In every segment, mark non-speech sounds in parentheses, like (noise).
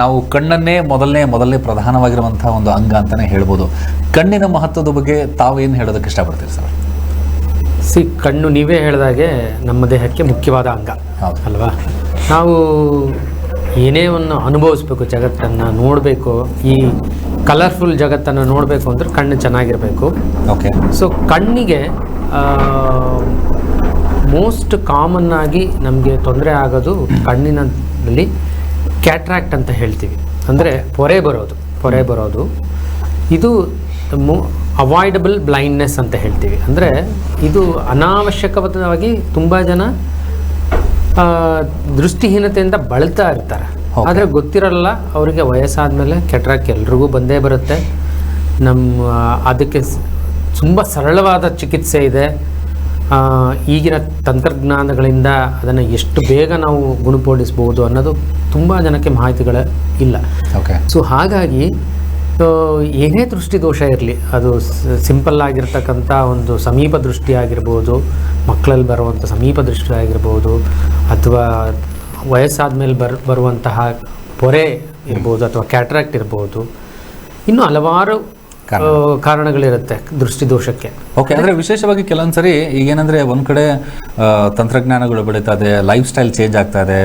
ನಾವು ಕಣ್ಣನ್ನೇ ಮೊದಲನೇ ಮೊದಲನೇ ಪ್ರಧಾನವಾಗಿರುವಂತಹ ಒಂದು ಅಂಗ ಅಂತಾನೆ ಹೇಳ್ಬೋದು. ಕಣ್ಣಿನ ಮಹತ್ವದ ಬಗ್ಗೆ ತಾವೇನು ಹೇಳೋದಕ್ಕೆ ಇಷ್ಟಪಡ್ತೀರಿ ಸರ್? ಸಿ ಕಣ್ಣು ನೀವೇ ಹೇಳಿದಾಗೆ ನಮ್ಮ ದೇಹಕ್ಕೆ ಮುಖ್ಯವಾದ ಅಂಗ ಅಲ್ವಾ? ನಾವು ಏನೇ ಒಂದು ಅನುಭವಿಸ್ಬೇಕು ಜಗತ್ತನ್ನು ನೋಡಬೇಕು ಈ ಕಲರ್ಫುಲ್ ಜಗತ್ತನ್ನು ನೋಡಬೇಕು ಅಂದ್ರೆ ಕಣ್ಣು ಚೆನ್ನಾಗಿರಬೇಕು. ಓಕೆ. ಸೊ ಕಣ್ಣಿಗೆ ಮೋಸ್ಟ್ ಕಾಮನ್ ಆಗಿ ನಮಗೆ ತೊಂದರೆ ಆಗೋದು ಕಣ್ಣಿನಲ್ಲಿ ಕ್ಯಾಟ್ರಾಕ್ಟ್ ಅಂತ ಹೇಳ್ತೀವಿ. ಅಂದರೆ ಪೊರೆ ಬರೋದು ಪೊರೆ ಬರೋದು. ಇದು ಮು ಅವಾಯ್ಡಬಲ್ ಬ್ಲೈಂಡ್ನೆಸ್ ಅಂತ ಹೇಳ್ತೀವಿ. ಅಂದರೆ ಇದು ಅನಾವಶ್ಯಕವಾಗಿ ತುಂಬ ಜನ ದೃಷ್ಟಿಹೀನತೆಯಿಂದ ಬಳಲ್ತಾ ಇರ್ತಾರೆ. ಆದರೆ ಗೊತ್ತಿರಲ್ಲ ಅವರಿಗೆ ವಯಸ್ಸಾದ ಮೇಲೆ ಕೆಟ್ರಾಕ್ ಎಲ್ರಿಗೂ ಬಂದೇ ಬರುತ್ತೆ. ನಮ್ಮ ಅದಕ್ಕೆ ತುಂಬ ಸರಳವಾದ ಚಿಕಿತ್ಸೆ ಇದೆ. ಈಗಿನ ತಂತ್ರಜ್ಞಾನಗಳಿಂದ ಅದನ್ನು ಎಷ್ಟು ಬೇಗ ನಾವು ಗುಣಪಡಿಸ್ಬೋದು ಅನ್ನೋದು ತುಂಬ ಜನಕ್ಕೆ ಮಾಹಿತಿಗಳ ಇಲ್ಲ. ಓಕೆ ಸೊ ಹಾಗಾಗಿ ಏನೇ ದೃಷ್ಟಿ ದೋಷ ಇರಲಿ ಅದು ಸಿಂಪಲ್ ಆಗಿರ್ತಕ್ಕಂಥ ಒಂದು ಸಮೀಪ ದೃಷ್ಟಿ ಆಗಿರ್ಬೋದು ಮಕ್ಕಳಲ್ಲಿ ಬರುವಂಥ ಸಮೀಪ ದೃಷ್ಟಿ ಆಗಿರ್ಬೋದು ಅಥವಾ ವಯಸ್ಸಾದ ಮೇಲೆ ಬರ್ ಬರುವಂತಹ ಪೊರೆ ಇರ್ಬೋದು ಅಥವಾ ಕ್ಯಾಟ್ರಾಕ್ಟ್ ಇರ್ಬೋದು ಇನ್ನೂ ಹಲವಾರು ಕಾರಣಗಳಿರುತ್ತೆ ದೃಷ್ಟಿದೋಷಕ್ಕೆ. ಓಕೆ ಅಂದರೆ ವಿಶೇಷವಾಗಿ ಕೆಲವೊಂದ್ಸರಿ ಈಗೇನಂದ್ರೆ ಒಂದು ಕಡೆ ತಂತ್ರಜ್ಞಾನಗಳು ಬೆಳೀತಾ ಇದೆ ಲೈಫ್ ಸ್ಟೈಲ್ ಚೇಂಜ್ ಆಗ್ತಾ ಇದೆ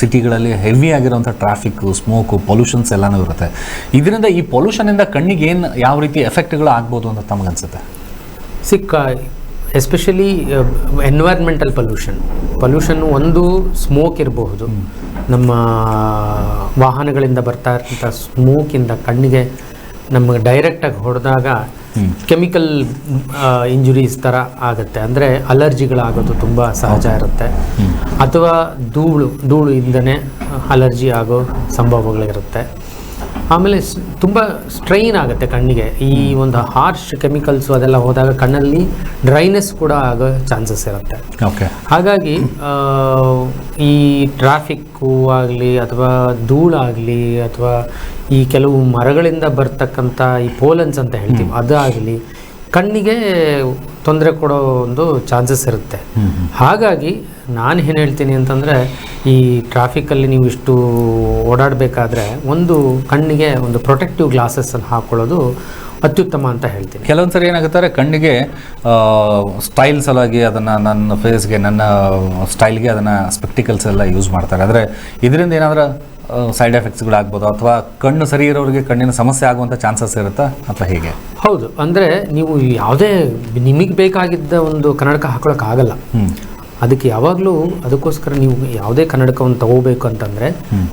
ಸಿಟಿಗಳಲ್ಲಿ ಹೆವಿ ಆಗಿರುವಂಥ ಟ್ರಾಫಿಕ್ ಸ್ಮೋಕು ಪೊಲ್ಯೂಷನ್ಸ್ ಎಲ್ಲಾನು ಇರುತ್ತೆ. ಇದರಿಂದ ಈ ಪೊಲ್ಯೂಷನಿಂದ ಇಂದ ಕಣ್ಣಿಗೆ ಏನು ಯಾವ ರೀತಿ ಎಫೆಕ್ಟ್ಗಳು ಆಗ್ಬೋದು ಅಂತ ತಮಗನ್ಸುತ್ತೆ? ಸಿಕ್ಕ ಎಸ್ಪೆಷಲಿ ಎನ್ವೈರ್ಮೆಂಟಲ್ ಪೊಲ್ಯೂಷನ್ ಪೊಲ್ಯೂಷನ್ ಒಂದು ಸ್ಮೋಕ್ ಇರಬಹುದು. ನಮ್ಮ ವಾಹನಗಳಿಂದ ಬರ್ತಾ ಇರ್ತಂಥ ಸ್ಮೋಕಿಂದ ಕಣ್ಣಿಗೆ ನಮಗೆ ಡೈರೆಕ್ಟಾಗಿ ಹೊಡೆದಾಗ ಕೆಮಿಕಲ್ ಇಂಜುರೀಸ್ ಥರ ಆಗುತ್ತೆ. ಅಂದರೆ ಅಲರ್ಜಿಗಳಾಗೋದು ತುಂಬ ಸಹಜ ಇರುತ್ತೆ. ಅಥವಾ ಧೂಳು ಧೂಳು ಇಂದನೇ ಅಲರ್ಜಿ ಆಗೋ ಸಂಭವಗಳಿರುತ್ತೆ. ಆಮೇಲೆ ತುಂಬ ಸ್ಟ್ರೈನ್ ಆಗುತ್ತೆ ಕಣ್ಣಿಗೆ. ಈ ಒಂದು ಹಾರ್ಶ್ ಕೆಮಿಕಲ್ಸು ಅದೆಲ್ಲ ಹೋದಾಗ ಕಣ್ಣಲ್ಲಿ ಡ್ರೈನೆಸ್ ಕೂಡ ಆಗೋ ಚಾನ್ಸಸ್ ಇರುತ್ತೆ. ಓಕೆ ಹಾಗಾಗಿ ಈ ಟ್ರಾಫಿಕ್ಕು ಆಗಲಿ ಅಥವಾ ಧೂಳಾಗಲಿ ಅಥವಾ ಈ ಕೆಲವು ಮರಗಳಿಂದ ಬರ್ತಕ್ಕಂಥ ಈ ಪೋಲನ್ಸ್ ಅಂತ ಹೇಳ್ತೀವಿ ಅದಾಗಲಿ ಕಣ್ಣಿಗೆ ತೊಂದರೆ ಕೊಡೋ ಒಂದು ಚಾನ್ಸಸ್ ಇರುತ್ತೆ. ಹಾಗಾಗಿ ನಾನು ಏನು ಹೇಳ್ತೀನಿ ಅಂತಂದರೆ ಈ ಟ್ರಾಫಿಕಲ್ಲಿ ನೀವು ಇಷ್ಟು ಓಡಾಡಬೇಕಾದ್ರೆ ಒಂದು ಕಣ್ಣಿಗೆ ಒಂದು ಪ್ರೊಟೆಕ್ಟಿವ್ ಗ್ಲಾಸಸ್ಸನ್ನು ಹಾಕ್ಕೊಳ್ಳೋದು ಅತ್ಯುತ್ತಮ ಅಂತ ಹೇಳ್ತೀನಿ. ಕೆಲವೊಂದು ಸರಿ ಏನಾಗುತ್ತಾರೆ ಕಣ್ಣಿಗೆ ಸ್ಟೈಲ್ ಸಲುವಾಗಿ ಅದನ್ನು ನನ್ನ ಫೇಸ್ಗೆ ನನ್ನ ಸ್ಟೈಲ್ಗೆ ಅದನ್ನು ಸ್ಪೆಕ್ಟಿಕಲ್ಸ್ ಎಲ್ಲ ಯೂಸ್ ಮಾಡ್ತಾರೆ. ಆದರೆ ಇದರಿಂದ ಏನಾದರೂ ಸೈಡ್ ಎಫೆಕ್ಟ್ಸ್ಗಳಾಗ್ಬೋದು ಅಥವಾ ಕಣ್ಣು ಸರಿ ಇರೋರಿಗೆ ಕಣ್ಣಿನ ಸಮಸ್ಯೆ ಆಗುವಂಥ ಚಾನ್ಸಸ್ ಇರುತ್ತಾ? ಅಥವಾ ಹೇಗೆ? ಹೌದು. ಅಂದರೆ ನೀವು ಯಾವುದೇ ನಿಮಗೆ ಬೇಕಾಗಿದ್ದ ಒಂದು ಕನ್ನಡಕ ಹಾಕೊಳ್ಳೋಕ್ಕಾಗಲ್ಲ ಆಗಲ್ಲ ಅದಕ್ಕೆ ಯಾವಾಗಲೂ ಅದಕ್ಕೋಸ್ಕರ ನೀವು ಯಾವುದೇ ಕನ್ನಡಕವನ್ನು ತಗೋಬೇಕು ಅಂತಂದರೆ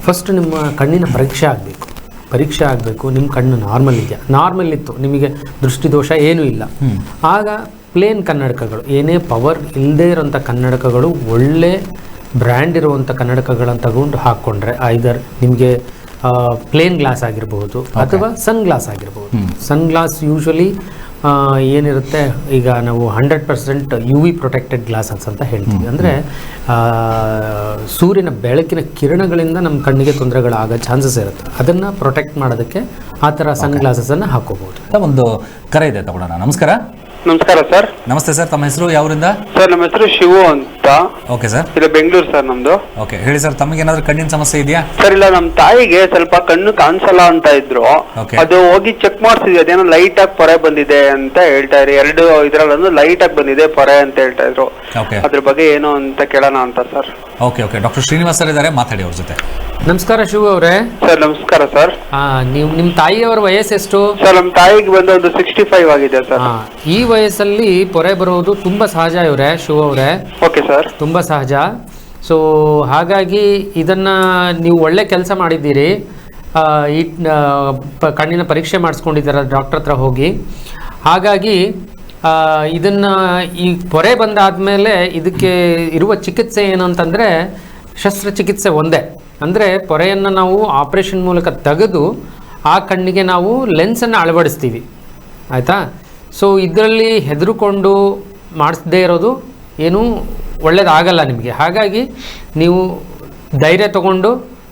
ಫಸ್ಟ್ ನಿಮ್ಮ ಕಣ್ಣಿನ ಪರೀಕ್ಷೆ ಆಗಬೇಕು. ಪರೀಕ್ಷೆ ಆಗಬೇಕು ನಿಮ್ಮ ಕಣ್ಣು ನಾರ್ಮಲ್ ಇದೆಯಾ? ನಾರ್ಮಲ್ ಇತ್ತು ನಿಮಗೆ ದೃಷ್ಟಿದೋಷ ಏನೂ ಇಲ್ಲ. ಆಗ ಪ್ಲೇನ್ ಕನ್ನಡಕಗಳು ಏನೇ ಪವರ್ ಇಲ್ಲದೇ ಇರೋಂಥ ಕನ್ನಡಕಗಳು ಒಳ್ಳೆ ಬ್ರ್ಯಾಂಡ್ ಇರುವಂಥ ಕನ್ನಡಕಗಳನ್ನು ತಗೊಂಡು ಹಾಕ್ಕೊಂಡ್ರೆ ಐದರ್ ನಿಮಗೆ ಪ್ಲೇನ್ ಗ್ಲಾಸ್ ಆಗಿರಬಹುದು ಅಥವಾ ಸನ್ ಗ್ಲಾಸ್ ಆಗಿರಬಹುದು. ಸನ್ ಗ್ಲಾಸ್ ಯೂಶ್ವಲಿ ಏನಿರುತ್ತೆ? ಈಗ ನಾವು hundred percent U V protected glasses ಅಂತ ಹೇಳ್ತೀವಿ. ಅಂದರೆ ಸೂರ್ಯನ ಬೆಳಕಿನ ಕಿರಣಗಳಿಂದ ನಮ್ಮ ಕಣ್ಣಿಗೆ ತೊಂದರೆಗಳಾಗೋ ಚಾನ್ಸಸ್ ಇರುತ್ತೆ. ಅದನ್ನು ಪ್ರೊಟೆಕ್ಟ್ ಮಾಡೋದಕ್ಕೆ ಆ ಥರ ಸನ್ ಗ್ಲಾಸಸನ್ನು ಹಾಕೋಬೋದು. ಅಂತ ಒಂದು ಕರೆ ಇದೆ ತಗೊಳ್ಳೋಣ. ನಮಸ್ಕಾರ. ನಮಸ್ಕಾರ ಸರ್. ನಮಸ್ತೆ ಸರ್ ತಮ್ಮ ಹೆಸರು ಯಾವರಿಂದ? ಸರ್ ನಮ್ಮ ಹೆಸರು ಶಿವು ಅಂತ. Okay sir. ಇದು ಬೆಂಗಳೂರು ಸರ್ ನಮ್ದು. ಓಕೆ ಹೇಳಿ ಸರ್ ತಮಗೆ ಏನಾದ್ರು ಕಣ್ಣಿನ ಸಮಸ್ಯೆ ಇದೆಯಾ? ಸರ್ ಇಲ್ಲ ನಮ್ಮ ತಾಯಿಗೆ ಸ್ವಲ್ಪ ಕಣ್ಣು ಕಾಣಿಸಲ್ಲ ಅಂತ ಇದ್ರು. Okay. ಅದು ಹೋಗಿ ಚೆಕ್ ಮಾಡಿಸಿದ್ವಿ ಅದೇನೋ ಲೈಟ್ ಆಗಿ ಪೊರೆ ಬಂದಿದೆ ಅಂತ ಹೇಳ್ತಾ ಇದ್ರು. ಎರಡು ಇದ್ರಲ್ಲೊಂದು ಲೈಟ್ ಆಗಿ ಬಂದಿದೆ ಪೊರೆ ಅಂತ ಹೇಳ್ತಾ ಇದ್ರು. ಓಕೆ. ಅದ್ರ ಬಗ್ಗೆ ಏನು ಅಂತ ಕೇಳೋಣ ಅಂತ sir. Okay okay. Doctor Srinivas sir ಇದ್ದಾರೆ ಮಾತಾಡಿ ಅವ್ರ ಜೊತೆ. ನಮಸ್ಕಾರ ಶಿವ ಅವರೇ. ಸರ್ ನಮಸ್ಕಾರ ಸರ್. ನೀವು ನಿಮ್ಮ ತಾಯಿಯವರ ವಯಸ್ಸೆಷ್ಟು ಸರ್ ನಮ್ಮ ತಾಯಿಗೆ ಬಂದು ಒಂದು ಸಿಕ್ಸ್ಟಿ ಫೈವ್ ಆಗಿದೆ ಸರ್. ಆ, ಈ ವಯಸ್ಸಲ್ಲಿ ಪೊರೆ ಬರೋದು ತುಂಬಾ ಸಹಜ ಇವರೇ ಶಿವ ಅವರೇ. Okay sir. ತುಂಬಾ ಸಹಜ. ಸೊ ಹಾಗಾಗಿ ಇದನ್ನ ನೀವು ಒಳ್ಳೆ ಕೆಲಸ ಮಾಡಿದ್ದೀರಿ. ಆ, ಈ ಆ, ಪ- ಕಣ್ಣಿನ ಪರೀಕ್ಷೆ ಮಾಡಿಸ್ಕೊಂಡಿದ್ದೀರ ಡಾಕ್ಟರ್ ಹತ್ರ ಹೋಗಿ. ಹಾಗಾಗಿ ಇದನ್ನ ಈ ಪೊರೆ ಬಂದಾದ್ಮೇಲೆ ಇದಕ್ಕೆ ಇರುವ ಚಿಕಿತ್ಸೆ ಏನು ಅಂತಂದರೆ ಶಸ್ತ್ರಚಿಕಿತ್ಸೆ ಒಂದೇ. ಅಂದರೆ ಪೊರೆಯನ್ನು ನಾವು ಆಪ್ರೇಷನ್ ಮೂಲಕ ತೆಗೆದು ಆ ಕಣ್ಣಿಗೆ ನಾವು ಲೆನ್ಸನ್ನು ಅಳವಡಿಸ್ತೀವಿ. ಆಯಿತಾ? ಸೊ ಇದರಲ್ಲಿ ಹೆದರುಕೊಂಡು ಮಾಡಿಸದೇ ಇರೋದು ಏನೂ ಒಳ್ಳೇದಾಗಲ್ಲ ನಿಮಗೆ. ಹಾಗಾಗಿ ನೀವು ಧೈರ್ಯ ತಗೊಂಡು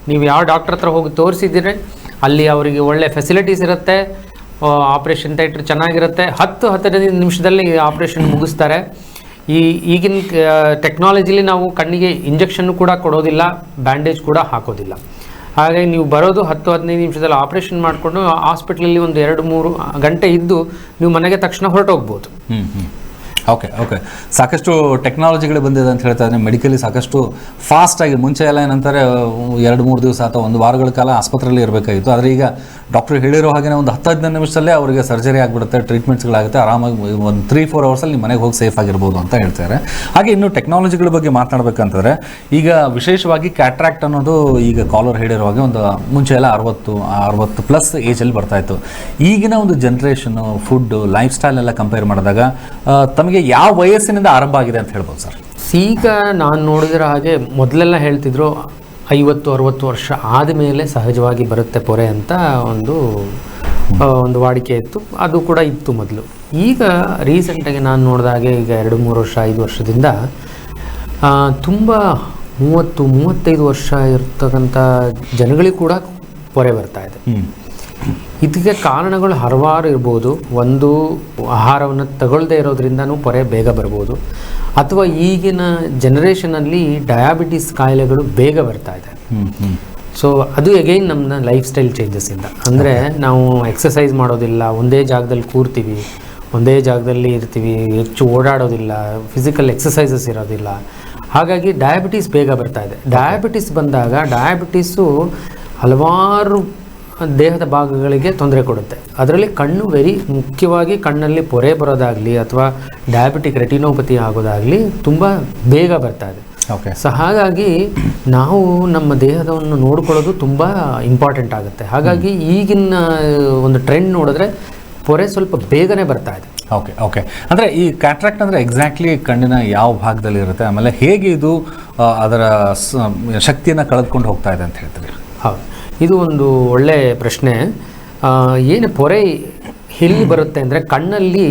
ನೀವು ಯಾವ ಡಾಕ್ಟ್ರ್ ಹತ್ರ ಹೋಗಿ ತೋರಿಸಿದ್ದೀರಿ, ಅಲ್ಲಿ ಅವರಿಗೆ ಒಳ್ಳೆ ಫೆಸಿಲಿಟೀಸ್ ಇರುತ್ತೆ ಆಪ್ರೇಷನ್ ಥಿಯೇಟ್ರ್ ಚೆನ್ನಾಗಿರುತ್ತೆ. ಹತ್ತು ಹದಿನೈದು ನಿಮಿಷದಲ್ಲಿ ಆಪ್ರೇಷನ್ ಮುಗಿಸ್ತಾರೆ. ಈ ಈಗಿನ ಟೆಕ್ನಾಲಜಿಲಿ ನಾವು ಕಣ್ಣಿಗೆ ಇಂಜೆಕ್ಷನ್ ಕೂಡ ಕೊಡೋದಿಲ್ಲ ಬ್ಯಾಂಡೇಜ್ ಕೂಡ ಹಾಕೋದಿಲ್ಲ. ಹಾಗಾಗಿ ನೀವು ಬರೋದು ಹತ್ತು, ಹದಿನೈದು ನಿಮಿಷದಲ್ಲಿ ಆಪರೇಷನ್ ಮಾಡಿಕೊಂಡು ಹಾಸ್ಪಿಟ್ಲಲ್ಲಿ ಒಂದು ಎರಡು, ಮೂರು ಗಂಟೆ ಇದ್ದು ನೀವು ಮನೆಗೆ ತಕ್ಷಣ ಹೊರಟೋಗ್ಬೋದು. ಓಕೆ ಓಕೆ ಸಾಕಷ್ಟು ಟೆಕ್ನಾಲಜಿಗಳು ಬಂದಿದೆ ಅಂತ ಹೇಳ್ತಾ ಇದ್ದಾರೆ ಮೆಡಿಕಲಿ ಸಾಕಷ್ಟು ಫಾಸ್ಟ್ ಆಗಿ ಮುಂಚೆ ಎಲ್ಲ ಏನಂತಾರೆ ಎರಡು ಮೂರು ದಿವಸ ಅಥವಾ ಒಂದು ವಾರಗಳ ಕಾಲ ಆಸ್ಪತ್ರೆಯಲ್ಲಿ ಇರಬೇಕಾಗಿತ್ತು. ಆದರೆ ಈಗ ಡಾಕ್ಟರ್ ಹೇಳಿರೋ ಹಾಗೆ ಒಂದು ಹತ್ತು ಹದಿನೈದು ನಿಮಿಷದಲ್ಲೇ ಅವರಿಗೆ ಸರ್ಜರಿ ಆಗಿಬಿಡುತ್ತೆ ಟ್ರೀಟ್ಮೆಂಟ್ಸ್ಗಳಾಗುತ್ತೆ ಆರಾಮಾಗಿ ಒಂದು ತ್ರೀ ಫೋರ್ ಅವರ್ಸಲ್ಲಿ ನಿಮ್ಮ ಮನೆಗೆ ಹೋಗಿ ಸೇಫ್ ಆಗಿರ್ಬೋದು ಅಂತ ಹೇಳ್ತಾರೆ. ಹಾಗೆ ಇನ್ನು ಟೆಕ್ನಾಲಜಿಗಳ ಬಗ್ಗೆ ಮಾತನಾಡಬೇಕಂತಂದರೆ ಈಗ ವಿಶೇಷವಾಗಿ ಕ್ಯಾಟ್ರಾಕ್ಟ್ ಅನ್ನೋದು ಈಗ ಕಾಲರ್ ಹೇಳಿರೋ ಹಾಗೆ ಒಂದು ಮುಂಚೆ ಎಲ್ಲ ಅರವತ್ತು ಅರವತ್ತು ಪ್ಲಸ್ ಏಜಲ್ಲಿ ಬರ್ತಾಯಿತ್ತು ಈಗಿನ ಒಂದು ಜನ್ರೇಷನ್ನು ಫುಡ್ಡು ಲೈಫ್ ಸ್ಟೈಲ್ ಎಲ್ಲ ಕಂಪೇರ್ ಮಾಡಿದಾಗ ಆ, ತಮಗೆ ಯಾವ ವಯಸ್ಸಿನಿಂದ ಆರಂಭ ಆಗಿದೆ ಅಂತ ಹೇಳ್ಬೋದು ಸರ್? ಈಗ ನಾನು ನೋಡಿದಿರೋ ಹಾಗೆ ಮೊದಲೆಲ್ಲ ಹೇಳ್ತಿದ್ರು ಐವತ್ತು ಅರವತ್ತು ವರ್ಷ ಆದಮೇಲೆ ಸಹಜವಾಗಿ ಬರುತ್ತೆ ಪೊರೆ ಅಂತ ಒಂದು ಒಂದು ವಾಡಿಕೆ ಇತ್ತು. ಅದು ಕೂಡ ಇತ್ತು ಮೊದಲು. ಈಗ ರೀಸೆಂಟಾಗಿ ನಾನು ನೋಡಿದಾಗೆ ಈಗ ಎರಡು ಮೂರು ವರ್ಷ ಐದು ವರ್ಷದಿಂದ ತುಂಬ ಮೂವತ್ತು ಮೂವತ್ತೈದು ವರ್ಷ ಇರ್ತಕ್ಕಂಥ ಜನಗಳಿಗೆ ಕೂಡ ಪೊರೆ ಬರ್ತಾ ಇದೆ. ಇದಕ್ಕೆ ಕಾರಣಗಳು ಹಲವಾರು ಇರ್ಬೋದು. ಒಂದು ಆಹಾರವನ್ನು ತಗೊಳ್ಳದೇ ಇರೋದ್ರಿಂದನೂ ಪೊರೆ ಬೇಗ ಬರ್ಬೋದು. ಅಥವಾ ಈಗಿನ ಜನ್ರೇಷನಲ್ಲಿ ಡಯಾಬಿಟಿಸ್ ಕಾಯಿಲೆಗಳು ಬೇಗ ಬರ್ತಾ ಇದೆ. ಸೊ ಅದು ಎಗೈನ್ ನಮ್ಮ ಲೈಫ್ ಸ್ಟೈಲ್ ಚೇಂಜಸ್ಸಿಂದ ಅಂದರೆ ನಾವು ಎಕ್ಸಸೈಸ್ ಮಾಡೋದಿಲ್ಲ ಒಂದೇ ಜಾಗದಲ್ಲಿ ಕೂರ್ತೀವಿ ಒಂದೇ ಜಾಗದಲ್ಲಿ ಇರ್ತೀವಿ ಹೆಚ್ಚು ಓಡಾಡೋದಿಲ್ಲ ಫಿಸಿಕಲ್ ಎಕ್ಸಸೈಸಸ್ ಇರೋದಿಲ್ಲ. ಹಾಗಾಗಿ ಡಯಾಬಿಟಿಸ್ ಬೇಗ ಬರ್ತಾ ಇದೆ. ಡಯಾಬಿಟಿಸ್ ಬಂದಾಗ ಡಯಾಬಿಟೀಸು ಹಲವಾರು ದೇಹದ ಭಾಗಗಳಿಗೆ ತೊಂದರೆ ಕೊಡುತ್ತೆ. ಅದರಲ್ಲಿ ಕಣ್ಣು ವೆರಿ ಮುಖ್ಯವಾಗಿ ಕಣ್ಣಲ್ಲಿ ಪೊರೆ ಬರೋದಾಗಲಿ ಅಥವಾ ಡಯಾಬಿಟಿಕ್ ರೆಟಿನೋಪತಿ ಆಗೋದಾಗಲಿ ತುಂಬ ಬೇಗ ಬರ್ತಾ ಇದೆ. ಓಕೆ ಸೊ ಹಾಗಾಗಿ ನಾವು ನಮ್ಮ ದೇಹದವನ್ನು ನೋಡ್ಕೊಳ್ಳೋದು ತುಂಬ ಇಂಪಾರ್ಟೆಂಟ್ ಆಗುತ್ತೆ. ಹಾಗಾಗಿ ಈಗಿನ ಒಂದು ಟ್ರೆಂಡ್ ನೋಡಿದ್ರೆ ಪೊರೆ ಸ್ವಲ್ಪ ಬೇಗನೆ ಬರ್ತಾ ಇದೆ. ಓಕೆ ಓಕೆ ಅಂದರೆ ಈ ಕ್ಯಾಟ್ರಾಕ್ಟ್ ಅಂದರೆ ಎಕ್ಸಾಕ್ಟ್ಲಿ ಕಣ್ಣಿನ ಯಾವ ಭಾಗದಲ್ಲಿ ಇರುತ್ತೆ? ಆಮೇಲೆ ಹೇಗೆ ಇದು ಅದರ ಶಕ್ತಿಯನ್ನು ಕಳೆದುಕೊಂಡು ಹೋಗ್ತಾ ಇದೆ ಅಂತ ಹೇಳ್ತೀರಿ? ಹೌದು. ಇದು ಒಂದು ಒಳ್ಳೆ ಪ್ರಶ್ನೆ. ಏನು ಪೊರೆ ಎಲ್ಲಿ ಬರುತ್ತೆ ಅಂದರೆ ಕಣ್ಣಲ್ಲಿ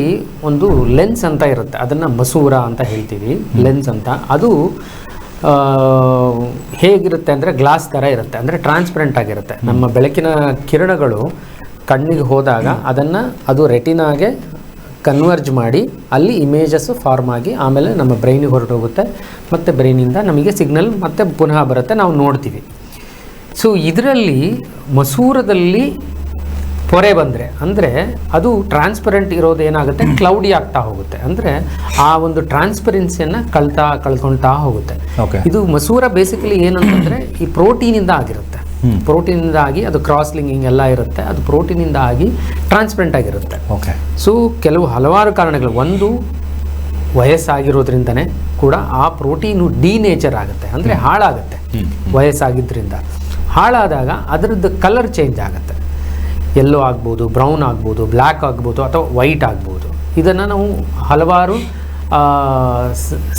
ಒಂದು ಲೆನ್ಸ್ ಅಂತ ಇರುತ್ತೆ. ಅದನ್ನು ಮಸೂರ ಅಂತ ಹೇಳ್ತೀವಿ. ಲೆನ್ಸ್ ಅಂತ. ಅದು ಹೇಗಿರುತ್ತೆ ಅಂದರೆ ಗ್ಲಾಸ್ ಥರ ಇರುತ್ತೆ. ಅಂದರೆ ಟ್ರಾನ್ಸ್ಪರೆಂಟ್ ಆಗಿರುತ್ತೆ. ನಮ್ಮ ಬೆಳಕಿನ ಕಿರಣಗಳು ಕಣ್ಣಿಗೆ ಹೋದಾಗ ಅದನ್ನು ಅದು ರೆಟಿನಾಗೆ ಕನ್ವರ್ಜ್ ಮಾಡಿ ಅಲ್ಲಿ ಇಮೇಜಸ್ಸು ಫಾರ್ಮ್ ಆಗಿ ಆಮೇಲೆ ನಮ್ಮ ಬ್ರೈನಿಗೆ ಹೊರಟೋಗುತ್ತೆ. ಮತ್ತು ಬ್ರೈನಿಂದ ನಮಗೆ ಸಿಗ್ನಲ್ ಮತ್ತೆ ಪುನಃ ಬರುತ್ತೆ. ನಾವು ನೋಡ್ತೀವಿ. ಸೊ ಇದರಲ್ಲಿ ಮಸೂರದಲ್ಲಿ ಪೊರೆ ಬಂದರೆ ಅಂದರೆ ಅದು ಟ್ರಾನ್ಸ್ಪರೆಂಟ್ ಇರೋದು ಏನಾಗುತ್ತೆ? ಕ್ಲೌಡಿ ಆಗ್ತಾ ಹೋಗುತ್ತೆ. ಅಂದರೆ ಆ ಒಂದು ಟ್ರಾನ್ಸ್ಪರೆನ್ಸಿಯನ್ನು ಕಳ್ತಾ ಕಳ್ಕೊಳ್ತಾ ಹೋಗುತ್ತೆ. ಇದು ಮಸೂರ ಬೇಸಿಕಲಿ ಏನಂತಂದರೆ ಈ ಪ್ರೋಟೀನಿಂದ ಆಗಿರುತ್ತೆ. ಪ್ರೋಟೀನಿಂದ ಆಗಿ ಅದು ಕ್ರಾಸ್ ಲಿಂಗಿಂಗ್ ಎಲ್ಲ ಇರುತ್ತೆ. ಅದು ಪ್ರೋಟೀನಿಂದ ಆಗಿ ಟ್ರಾನ್ಸ್ಪರೆಂಟ್ ಆಗಿರುತ್ತೆ. ಓಕೆ ಸೊ ಕೆಲವು ಹಲವಾರು ಕಾರಣಗಳು. ಒಂದು ವಯಸ್ಸಾಗಿರೋದ್ರಿಂದನೇ ಕೂಡ ಆ ಪ್ರೋಟೀನು ಡಿನೇಚರ್ ಆಗುತ್ತೆ. ಅಂದರೆ ಹಾಳಾಗುತ್ತೆ. ವಯಸ್ಸಾಗಿದ್ದರಿಂದ ಹಾಳಾದಾಗ ಅದರದ್ದು ಕಲರ್ ಚೇಂಜ್ ಆಗುತ್ತೆ. ಎಲ್ಲೋ ಆಗ್ಬೋದು ಬ್ರೌನ್ ಆಗ್ಬೋದು ಬ್ಲ್ಯಾಕ್ ಆಗ್ಬೋದು ಅಥವಾ ವೈಟ್ ಆಗ್ಬೋದು. ಇದನ್ನು ನಾವು ಹಲವಾರು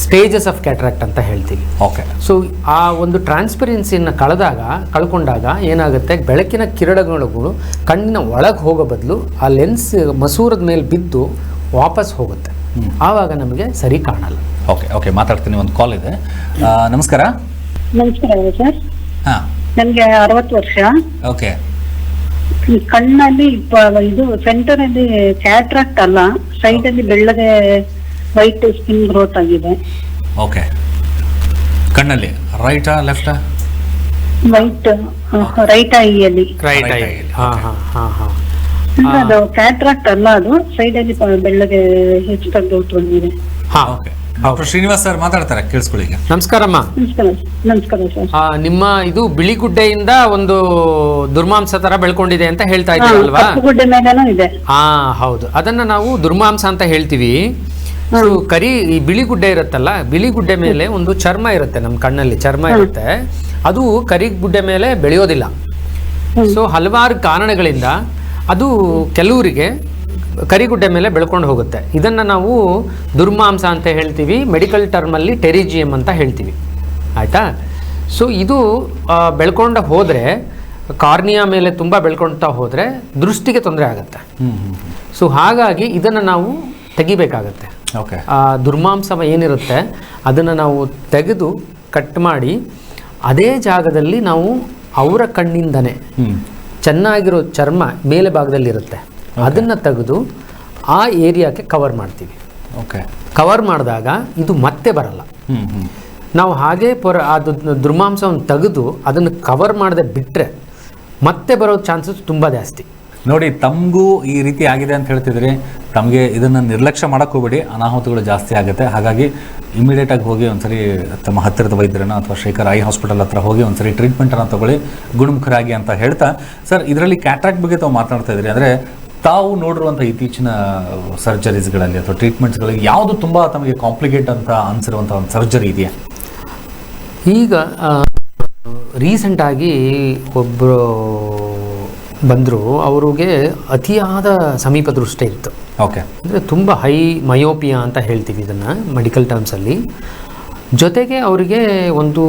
ಸ್ಟೇಜಸ್ ಆಫ್ ಕ್ಯಾಟ್ರಾಕ್ಟ್ ಅಂತ ಹೇಳ್ತೀವಿ. ಓಕೆ ಸೊ ಆ ಒಂದು ಟ್ರಾನ್ಸ್ಪರೆನ್ಸಿಯನ್ನು ಕಳೆದಾಗ ಕಳ್ಕೊಂಡಾಗ ಏನಾಗುತ್ತೆ? ಬೆಳಕಿನ ಕಿರಣಗಳು ಕಣ್ಣಿನ ಒಳಗೆ ಹೋಗೋ ಬದಲು ಆ ಲೆನ್ಸ್ ಮಸೂರದ ಮೇಲೆ ಬಿದ್ದು ವಾಪಸ್ ಹೋಗುತ್ತೆ. ಆವಾಗ ನಮಗೆ ಸರಿ ಕಾಣಲ್ಲ. ಓಕೆ ಓಕೆ ಮಾತಾಡ್ತೀನಿ ಒಂದು ಕಾಲ್ ಇದೆ. ನಮಸ್ಕಾರ. ನಮಸ್ಕಾರ ಸರ್ ಹಾಂ. ನನ್ಗೆ ಅರವತ್ತು ವರ್ಷ. ಓಕೆ ಈ ಕಣ್ಣಲ್ಲಿ ಪ- ಇದು ಸೆಂಟರ್ ಅಲ್ಲಿ ಕ್ಯಾಟ್ರಾಕ್ಟ್ ಅಲ್ಲ ಸೈಡ್ ಅಲ್ಲಿ ಬೆಳ್ಳಗೆ ವೈಟ್ ಸ್ಕಿನ್ ಗ್ರೋತ್ ಆಗಿದೆ. ಓಕೆ ಕಣ್ಣಲ್ಲಿ ರೈಟಾ ಲೆಫ್ಟಾ ವೈಟ್ ರೈಟ್ ಐಯಲ್ಲಿ ರೈಟ್ Right ಆಗಿ. ಹಾಂ ಹಾಂ ಹಾಂ ಅದು ಕ್ಯಾಟ್ರಾಕ್ಟ್ ಅಲ್ಲ ಅದು ಸೈಡ್ ಅಲ್ಲಿ ಪ- ಬೆಳ್ಳಗೆ ಹೆಚ್ಚು ಗ್ರೋತ್ ಬಂದಿದೆ. ಹಾ. ಓಕೆ ಡಾಕ್ಟರ್ ಶ್ರೀನಿವಾಸ್ ಸರ್ ಮಾತಾಡ್ತಾರೆ ಕೇಳಿಸ್ಕೊಳ್ಳಿ ಈಗ. ನಮಸ್ಕಾರಮ್ಮ ನಮಸ್ಕಾರ ನಮಸ್ಕಾರ ಸರ್. ಆ, ನಿಮ್ಮ ಇದು ಬಿಳಿಗುಡ್ಡೆಯಿಂದ ಒಂದು ದುರ್ಮಾಂಸ ತರ ಬೆಳ್ಕೊಂಡಿದೆ ಅಂತ ಹೇಳ್ತಾ ಇದ್ದೀರಲ್ವಾ? ಅಲ್ವಾ ಗುಡ್ಡೆ ಮೇಲೇನೂ ಇದೆ. ಹಾ ಹೌದು. ಅದನ್ನ ನಾವು ದುರ್ಮಾಂಸ ಅಂತ ಹೇಳ್ತೀವಿ. ಇದು ಕರಿ ಈ ಬಿಳಿ ಗುಡ್ಡೆ ಇರುತ್ತಲ್ಲ ಬಿಳಿ ಗುಡ್ಡೆ ಮೇಲೆ ಒಂದು ಚರ್ಮ ಇರುತ್ತೆ ನಮ್ಮ ಕಣ್ಣಲ್ಲಿ ಚರ್ಮ ಇರುತ್ತೆ. ಅದು ಕರಿ ಗುಡ್ಡೆ ಮೇಲೆ ಬೆಳೆಯೋದಿಲ್ಲ. ಸೊ ಹಲವಾರು ಕಾರಣಗಳಿಂದ ಅದು ಕೆಲವರಿಗೆ ಕರಿಗುಡ್ಡೆ ಮೇಲೆ ಬೆಳ್ಕೊಂಡು ಹೋಗುತ್ತೆ. ಇದನ್ನು ನಾವು ದುರ್ಮಾಂಸ ಅಂತ ಹೇಳ್ತೀವಿ ಮೆಡಿಕಲ್ ಟರ್ಮಲ್ಲಿ ಟೆರಿಜಿಯಮ್ ಅಂತ ಹೇಳ್ತೀವಿ. ಆಯಿತಾ? ಸೊ ಇದು ಬೆಳ್ಕೊಂಡು ಹೋದರೆ ಕಾರ್ನಿಯಾ ಮೇಲೆ ತುಂಬ ಬೆಳ್ಕೊಳ್ತಾ ಹೋದರೆ ದೃಷ್ಟಿಗೆ ತೊಂದರೆ ಆಗುತ್ತೆ. ಸೊ ಹಾಗಾಗಿ ಇದನ್ನು ನಾವು ತೆಗಿಬೇಕಾಗತ್ತೆ. ಓಕೆ. ಆ ದುರ್ಮಾಂಸ ಏನಿರುತ್ತೆ ಅದನ್ನು ನಾವು ತೆಗೆದು ಕಟ್ ಮಾಡಿ ಅದೇ ಜಾಗದಲ್ಲಿ ನಾವು ಅವರ ಕಣ್ಣಿಂದನೇ ಚೆನ್ನಾಗಿರೋ ಚರ್ಮ ಮೇಲೆ ಭಾಗದಲ್ಲಿರುತ್ತೆ. ಅದನ್ನು ತೆಗೆದು ಆ ಏರಿಯಾಕ್ಕೆ ಕವರ್ ಮಾಡ್ತೀವಿ. ಓಕೆ ಕವರ್ ಮಾಡಿದಾಗ ಇದು ಮತ್ತೆ ಬರಲ್ಲ. ಹ್ಞೂ ಹ್ಞೂ ನಾವು ಹಾಗೇ ಪೊರ ಅದು ದುರ್ಮಾಂಸವನ್ನು ತೆಗೆದು ಅದನ್ನು ಕವರ್ ಮಾಡದೆ ಬಿಟ್ಟರೆ ಮತ್ತೆ ಬರೋ ಚಾನ್ಸಸ್ ತುಂಬ ಜಾಸ್ತಿ. ನೋಡಿ ತಮಗೂ ಈ ರೀತಿ ಆಗಿದೆ ಅಂತ ಹೇಳ್ತಿದ್ರಿ ತಮಗೆ ಇದನ್ನು ನಿರ್ಲಕ್ಷ್ಯ ಮಾಡಕ್ಕೆ ಹೋಗ್ಬೇಡಿ ಅನಾಹುತಗಳು ಜಾಸ್ತಿ ಆಗುತ್ತೆ. ಹಾಗಾಗಿ ಇಮಿಡಿಯೇಟಾಗಿ ಹೋಗಿ ಒಂದ್ಸರಿ ತಮ್ಮ ಹತ್ತಿರದ ವೈದ್ಯರನ್ನ ಅಥವಾ ಶೇಖರ್ ಐ ಹಾಸ್ಪಿಟಲ್ ಹತ್ರ ಹೋಗಿ ಒಂದ್ಸರಿ ಟ್ರೀಟ್ಮೆಂಟನ್ನು ತಗೊಳ್ಳಿ ಗುಣಮುಖರಾಗಿ ಅಂತ ಹೇಳ್ತಾ. ಸರ್ ಇದರಲ್ಲಿ ಕ್ಯಾಟ್ರಾಕ್ಟ್ ಬಗ್ಗೆ ತಾವು ಮಾತನಾಡ್ತಾ ಇದ್ರಿ. ಅಂದರೆ ತಾವು ನೋಡಿರುವಂಥ ಇತ್ತೀಚಿನ ಸರ್ಜರೀಸ್ಗಳಲ್ಲಿ ಅಥವಾ ಟ್ರೀಟ್ಮೆಂಟ್ಸ್ಗಳಲ್ಲಿ ಯಾವುದು ತುಂಬ ತಮಗೆ ಕಾಂಪ್ಲಿಕೇಟ್ ಅಂತ ಅನ್ಸಿರುವಂಥ ಒಂದು ಸರ್ಜರಿ ಇದೆಯಾ? ಈಗ ರೀಸೆಂಟಾಗಿ ಒಬ್ಬರು ಬಂದರು ಅವ್ರಿಗೆ ಅತಿಯಾದ ಸಮೀಪ ದೃಷ್ಟಿ ಇತ್ತು. ಓಕೆ. ಅಂದರೆ ತುಂಬ ಹೈ ಮಯೋಪಿಯಾ ಅಂತ ಹೇಳ್ತೀವಿ ಇದನ್ನು ಮೆಡಿಕಲ್ ಟರ್ಮ್ಸಲ್ಲಿ. ಜೊತೆಗೆ ಅವರಿಗೆ ಒಂದು